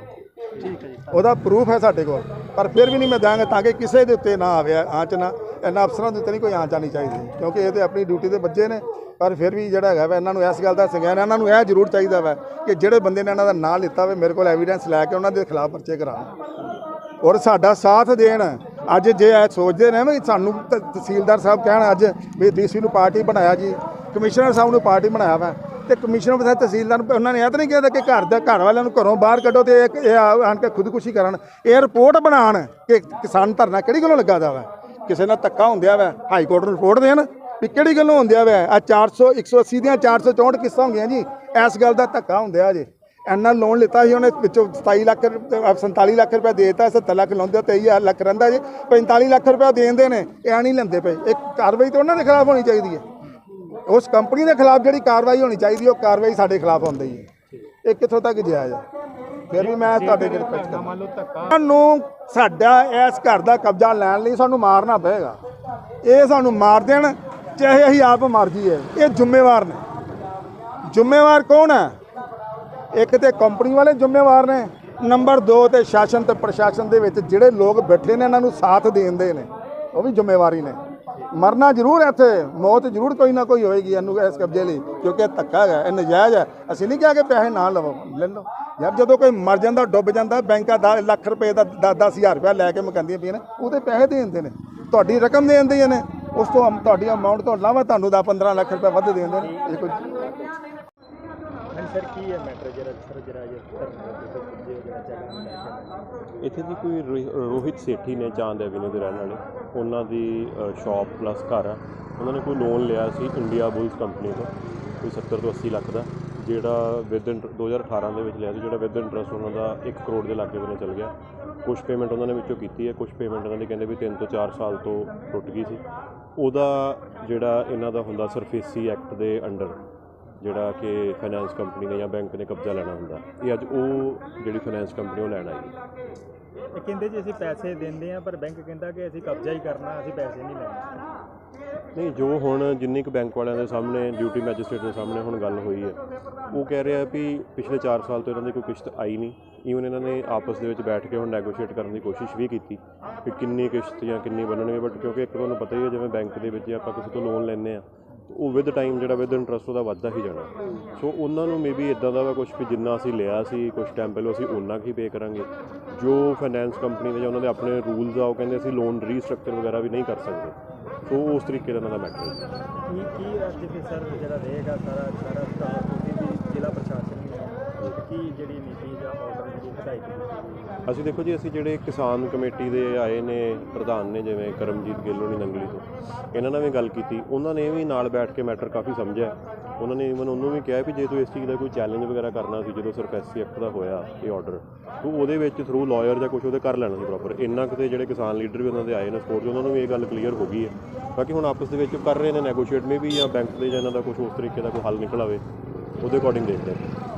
ਉਹਦਾ ਪ੍ਰੂਫ ਹੈ ਸਾਡੇ ਕੋਲ। ਪਰ ਫਿਰ ਵੀ ਨਹੀਂ ਮੈਂ ਦਾਂਗਾ ਤਾਂ ਕਿ ਕਿਸੇ ਦੇ ਉੱਤੇ ਨਾ ਆਵੇ, ਆਂਚ ਨਾ, ਇਹਨਾਂ ਅਫਸਰਾਂ ਦੇ ਉੱਤੇ ਨਹੀਂ ਕੋਈ ਆਂਚ ਆਣੀ ਚਾਹੀਦੀ। ਕਿਉਂਕਿ ਇਹ ਤੇ ਆਪਣੀ ਡਿਊਟੀ ਦੇ ਬੱਚੇ ਨੇ, ਪਰ ਫਿਰ ਵੀ ਜਿਹੜਾ ਹੈਗਾ ਵਾ, ਇਹਨਾਂ ਨੂੰ ਇਸ ਗੱਲ ਦਾ ਸੰਗਿਆਨ ਇਹਨਾਂ ਨੂੰ ਇਹ ਜ਼ਰੂਰ ਚਾਹੀਦਾ ਵਾ ਕਿ ਜਿਹੜੇ ਬੰਦੇ ਨੇ ਇਹਨਾਂ ਦਾ ਨਾਂ ਲਿੱਤਾ ਵੇ, ਮੇਰੇ ਕੋਲ ਐਵੀਡੈਂਸ ਲੈ ਕੇ ਉਹਨਾਂ ਦੇ ਖਿਲਾਫ ਪਰਚੇ ਕਰਾਉਣ। ਔਰ ਸਾਡਾ ਸਾਥ ਦੇਣ। ਅੱਜ ਜੇ ਇਹ ਸੋਚਦੇ ਨੇ ਵੀ ਸਾਨੂੰ ਤ- ਤਹਿਸੀਲਦਾਰ ਸਾਹਿਬ ਕਹਿਣ ਅੱਜ ਵੀ ਡੀਸੀ ਨੂੰ ਪਾਰਟੀ ਬਣਾਇਆ ਜੀ, ਕਮਿਸ਼ਨਰ ਸਾਹਿਬ ਨੂੰ ਪਾਰਟੀ ਬਣਾਇਆ ਵਾ, ਤੇ ਕਮਿਸ਼ਨਰ ਬਤਾ ਤਹਿਸੀਲਦਾਰ ਨੂੰ, ਉਹਨਾਂ ਨੇ ਇਹ ਤਾਂ ਨਹੀਂ ਕਿਹਾ ਕਿ ਘਰ ਦਾ, ਘਰ ਵਾਲਿਆਂ ਨੂੰ ਘਰੋਂ ਬਾਹਰ ਕੱਢੋ ਤੇ ਇਹ ਇਹ ਆ- ਆਣ ਕੇ ਖੁਦਕੁਸ਼ੀ ਕਰਨ। ਇਹ ਰਿਪੋਰਟ ਬਣਾਉਣ ਕਿ ਕਿਸਾਨ ਧਰਨਾ ਕਿਹੜੀ ਗੱਲੋਂ ਲੱਗਾ ਦਾ ਵਾ? ਕਿਸੇ ਨਾਲ ਧੱਕਾ ਹੁੰਦਿਆ ਵਾ, ਹਾਈ ਕੋਰਟ ਨੂੰ ਰਿਪੋਰਟ ਦੇਣ ਵੀ ਕਿਹੜੀ ਗੱਲੋਂ ਹੁੰਦਿਆ ਵਾ? ਆ 400 180 ਦੀਆਂ 464 ਕਿੱਸਾਂ ਹੁੰਦੀਆਂ ਜੀ, ਇਸ ਗੱਲ ਦਾ ਧੱਕਾ ਹੁੰਦਿਆ ਜੀ। ਇੰਨਾ ਲੋਨ ਲਿੱਤਾ ਸੀ, ਉਹਨੇ ਵਿੱਚੋਂ 27 ਲੱਖ ਰੁਪਏ- 47 ਲੱਖ ਰੁਪਏ ਦੇਤਾ 70 ਲੱਖ ਲਾਉਂਦੇ 23 ਲੱਖ ਰਹਿੰਦਾ ਜੀ 45 ਲੱਖ ਰੁਪਏ ਦੇਂਦੇ ਨੇ, ਇਹ ਨਹੀਂ ਲੈਂਦੇ ਪਏ। ਇੱਕ ਕਾਰਵਾਈ ਤਾਂ ਉਹਨਾਂ ਦੇ ਖਿਲਾਫ ਹੋਣੀ ਚਾਹੀਦੀ ਹੈ। ਉਸ ਕੰਪਨੀ ਦੇ ਖਿਲਾਫ ਜਿਹੜੀ ਕਾਰਵਾਈ ਹੋਣੀ ਚਾਹੀਦੀ, ਉਹ ਕਾਰਵਾਈ ਸਾਡੇ ਖਿਲਾਫ ਹੁੰਦੀ ਹੈ। ਇਹ ਕਿੱਥੋਂ ਤੱਕ ਜਾਇਜ਼ ਹੈ? ਫਿਰ ਵੀ ਮੈਂ ਤੁਹਾਡੇ ਅੱਗੇ ਰਿਕਵੈਸਟ ਕਰਦਾ। ਸਾਨੂੰ ਸਾਡਾ ਇਸ ਘਰ ਦਾ ਕਬਜ਼ਾ ਲੈਣ ਲਈ ਸਾਨੂੰ ਮਾਰਨਾ ਪਏਗਾ। ਇਹ ਸਾਨੂੰ ਮਾਰ ਦੇਣ, ਚਾਹੇ ਅਸੀਂ ਆਪ ਮਰ ਜਾਈਏ ਇਹ ਜ਼ਿੰਮੇਵਾਰ ਨੇ। ਜ਼ਿੰਮੇਵਾਰ ਕੌਣ ਹੈ? ਇੱਕ ਤੇ ਕੰਪਨੀ ਵਾਲੇ ਜ਼ਿੰਮੇਵਾਰ ਨੇ, ਨੰਬਰ 2 ਤੇ ਸ਼ਾਸਨ ਤੇ ਪ੍ਰਸ਼ਾਸਨ ਦੇ ਵਿੱਚ ਜਿਹੜੇ ਲੋਕ ਬੈਠੇ ਨੇ, ਇਹਨਾਂ ਨੂੰ ਸਾਥ ਦੇਂਦੇ ਨੇ, ਉਹ ਵੀ ਜ਼ਿੰਮੇਵਾਰੀ ਨੇ। ਮਰਨਾ ਜ਼ਰੂਰ ਹੈ ਇੱਥੇ, ਮੌਤ ਜ਼ਰੂਰ ਕੋਈ ਨਾ ਕੋਈ ਹੋਏਗੀ ਇਹਨੂੰ ਇਸ ਕਬਜ਼ੇ ਲਈ, ਕਿਉਂਕਿ ਇਹ ਧੱਕਾ ਹੈ ਇਹ ਨਜਾਇਜ਼ ਹੈ। ਅਸੀਂ ਨਹੀਂ ਕਿਹਾ ਕਿ ਪੈਸੇ ਨਾ ਲਵੋ, ਲੈ ਲਓ। ਯਾਰ ਜਦੋਂ ਕੋਈ ਮਰ ਜਾਂਦਾ, ਡੁੱਬ ਜਾਂਦਾ, ਬੈਂਕਾਂ ਦਾ ਲੱਖ ਰੁਪਏ ਦਾ 10-10000 ਰੁਪਏ ਲੈ ਕੇ ਮੁਕੰਦੀਆਂ ਪਈਆਂ ਨੇ, ਉਹਦੇ ਪੈਸੇ ਦੇ ਦਿੰਦੇ ਨੇ। ਤੁਹਾਡੀ ਰਕਮ ਦੇ ਦਿੰਦੇ ਨੇ, ਉਸ ਤੋਂ ਤੁਹਾਡੀ ਅਮਾਉਂਟ ਤੋਂ ਇਲਾਵਾ ਤੁਹਾਨੂੰ ਦਾ 15 ਲੱਖ ਰੁਪਏ ਵੱਧ ਦੇ ਦਿੰਦੇ ਨੇ, ਇਹ ਕੋਈ ਸਰ, ਕੀ ਹੈ ਮੈਟਰ ਜਿਹੜਾ ਸਰ ਜਿਹੜਾ ਇਹ ਧਰਨਾ ਦੇ ਉੱਤੇ ਜਿਹੜਾ ਚੱਲਣ ਲੱਗ ਇੱਥੇ ਦੀ ਕੋਈ ਰੋ, ਰੋਹਿਤ ਸੇਠੀ ਨੇ ਚਾਂਦ ਐਵੀਨਿਊ ਦੇ ਰਹਿਣ ਵਾਲੇ। ਉਹਨਾਂ ਦੀ ਸ਼ਾਪ ਪਲੱਸ ਘਰ ਆ। ਉਹਨਾਂ ਨੇ ਕੋਈ ਲੋਨ ਲਿਆ ਸੀ ਇੰਡੀਆ ਬੁਲਸ ਕੰਪਨੀ ਤੋਂ, ਕੋਈ 70 ਤੋਂ 80 ਲੱਖ ਦਾ, ਜਿਹੜਾ ਵਿਦ 2018 ਦੇ ਵਿੱਚ ਲਿਆ ਸੀ, ਜਿਹੜਾ ਵਿਦ ਇੰਟਰਸਟ ਉਹਨਾਂ ਦਾ 1 ਕਰੋੜ ਦੇ ਲਾਗੇ ਬੰਨੇ ਚੱਲ ਗਿਆ। ਕੁਝ ਪੇਮੈਂਟ ਉਹਨਾਂ ਨੇ ਵਿੱਚੋਂ ਕੀਤੀ ਹੈ ਕੁਝ ਪੇਮੈਂਟ ਉਹਨਾਂ ਨੇ ਕਹਿੰਦੇ ਵੀ 3 ਤੋਂ 4 ਸਾਲ ਤੋਂ ਟੁੱਟ ਗਈ ਸੀ। ਉਹਦਾ ਜਿਹੜਾ ਇਹਨਾਂ ਦਾ ਹੁੰਦਾ ਸਰਫੇਸੀ ਐਕਟ ਦੇ ਅੰਡਰ ਜਿਹੜਾ ਕਿ ਫਾਈਨੈਂਸ ਕੰਪਨੀ ਨੇ ਜਾਂ ਬੈਂਕ ਨੇ ਕਬਜ਼ਾ ਲੈਣਾ ਹੁੰਦਾ। ਇਹ ਅੱਜ ਉਹ ਜਿਹੜੀ ਫਾਈਨੈਂਸ ਕੰਪਨੀ ਉਹ ਲੈਣ ਆਈ। ਹੈ ਇਹ ਕਹਿੰਦੇ ਜੀ ਅਸੀਂ ਪੈਸੇ ਦਿੰਦੇ ਆ ਪਰ ਬੈਂਕ ਕਹਿੰਦਾ ਕਿ ਅਸੀਂ ਕਬਜ਼ਾ ਹੀ ਕਰਨਾ ਅਸੀਂ ਪੈਸੇ ਨਹੀਂ ਲੈਣੇ। ਨਹੀਂ ਜੋ ਹੁਣ ਜਿੰਨੀ ਕੁ ਬੈਂਕ ਵਾਲਿਆਂ ਦੇ ਸਾਹਮਣੇ ਡਿਊਟੀ ਮੈਜਿਸਟ੍ਰੇਟ ਦੇ ਸਾਹਮਣੇ ਹੁਣ ਗੱਲ ਹੋਈ ਹੈ ਉਹ ਕਹਿ ਰਿਹਾ ਵੀ ਪਿਛਲੇ 4 ਸਾਲ ਤੋਂ ਇਹਨਾਂ ਦੀ ਕੋਈ ਕਿਸ਼ਤ ਆਈ ਨਹੀਂ। ਈਵਨ ਇਹਨਾਂ ਨੇ ਆਪਸ ਦੇ ਵਿੱਚ ਬੈਠ ਕੇ ਹੁਣ ਨੈਗੋਸ਼ੀਏਟ ਕਰਨ ਦੀ ਕੋਸ਼ਿਸ਼ ਵੀ ਕੀਤੀ ਕਿ ਕਿੰਨੀ ਕਿਸ਼ਤ ਜਾਂ ਕਿੰਨੀ ਬਣਨਗੇ ਬਟ ਕਿਉਂਕਿ ਇੱਕ ਤੁਹਾਨੂੰ ਪਤਾ ਹੀ ਹੈ ਜਿਵੇਂ ਬੈਂਕ ਦੇ ਵਿੱਚ ਆਪਾਂ ਕਿਸੇ ਤੋਂ ਲੋਨ ਲੈਂਦੇ ਆ ਉਹ ਵਿਦ ਟਾਈਮ ਜਿਹੜਾ ਵਿਦ ਇੰਟਰਸਟ ਉਹਦਾ ਵੱਧਦਾ ਹੀ ਜਾਣਾ। ਸੋ ਉਹਨਾਂ ਨੂੰ ਮੇਬੀ ਇਦਾਂ ਦਾ ਵਾ ਕੁਝ ਵੀ ਜਿੰਨਾ ਅਸੀਂ ਲਿਆ ਸੀ ਕੁਝ ਟਾਈਮ ਪਹਿਲਾਂ ਅਸੀਂ ਉਹਨਾਂ ਕੀ ਪੇ ਕਰਾਂਗੇ। ਜੋ ਫਾਈਨੈਂਸ ਕੰਪਨੀ ਦੇ ਜਾਂ ਉਹਨਾਂ ਦੇ ਆਪਣੇ ਰੂਲਸ ਆ, ਉਹ ਕਹਿੰਦੇ ਅਸੀਂ ਲੋਨ ਰੀਸਟਰਕਚਰ ਵਗੈਰਾ ਵੀ ਨਹੀਂ ਕਰ ਸਕਦੇ। ਸੋ ਉਸ ਤਰੀਕੇ ਦਾ ਉਹਨਾਂ ਦਾ ਮੈਟਰ ਹੈ। ਕੀ ਕੀ ਅੱਜ ਜਿਹੜਾ ਰਹੇਗਾ ਸਾਰਾ ਸਾਰਾ ਤਾਂ ਵੀ ਜ਼ਿਲ੍ਹਾ ਪ੍ਰਸ਼ਾਸਨ ਵੀ ਕੀ ਜਿਹੜੀ ਨੀਤੀ ਜਾਂ ਆਰਡਰ ਜਿਹੜੀ ਹਦਾਇਤ ਕੀਤੀ ਅਸੀਂ ਦੇਖੋ ਜੀ, ਅਸੀਂ ਜਿਹੜੇ ਕਿਸਾਨ ਕਮੇਟੀ ਦੇ ਆਏ ਨੇ, ਪ੍ਰਧਾਨ ਨੇ ਜਿਵੇਂ ਕਰਮਜੀਤ ਗਿੱਲੋਂ ਨੇ ਨੰਗਲੀ ਤੋਂ, ਇਹਨਾਂ ਨਾਲ ਵੀ ਗੱਲ ਕੀਤੀ। ਉਹਨਾਂ ਨੇ ਵੀ ਨਾਲ ਬੈਠ ਕੇ ਮੈਟਰ ਕਾਫੀ ਸਮਝਿਆ। ਉਹਨਾਂ ਨੇ ਇਵਨ ਉਹਨੂੰ ਵੀ ਕਿਹਾ ਵੀ ਜੇ ਤੂੰ ਇਸ ਚੀਜ਼ ਦਾ ਕੋਈ ਚੈਲੰਜ ਵਗੈਰਾ ਕਰਨਾ ਸੀ, ਜਦੋਂ ਸਰਫੈਸੀ ਐਕਟ ਦਾ ਹੋਇਆ, ਇਹ ਆਰਡਰ ਤੂੰ ਉਹਦੇ ਵਿੱਚ ਥਰੂ ਲਾਇਰ ਜਾਂ ਕੁਝ ਉਹਦੇ ਕਰ ਲੈਣਾ ਸੀ ਪ੍ਰੋਪਰ ਇੰਨਾ ਕੁ ਜਿਹੜੇ ਕਿਸਾਨ ਲੀਡਰ ਵੀ ਉਹਨਾਂ ਦੇ ਆਏ ਨੇ ਸਪੋਰਟ ਉਹਨਾਂ ਨੂੰ ਵੀ ਇਹ ਗੱਲ ਕਲੀਅਰ ਹੋ ਗਈ ਹੈ। ਬਾਕੀ ਹੁਣ ਆਪਸ ਦੇ ਵਿੱਚ ਕਰ ਰਹੇ ਨੇ ਨੈਗੋਸ਼ੀਏਟ ਮੇ ਵੀ ਜਾਂ ਬੈਂਕ ਦੇ ਜਾਂ ਇਹਨਾਂ ਦਾ ਕੁਝ ਉਸ ਤਰੀਕੇ ਦਾ ਕੋਈ ਹੱਲ ਨਿਕਲ ਆਵੇ, ਉਹਦੇ ਅਕੋਰਡਿੰਗ ਦੇਖਦੇ ਹਾਂ।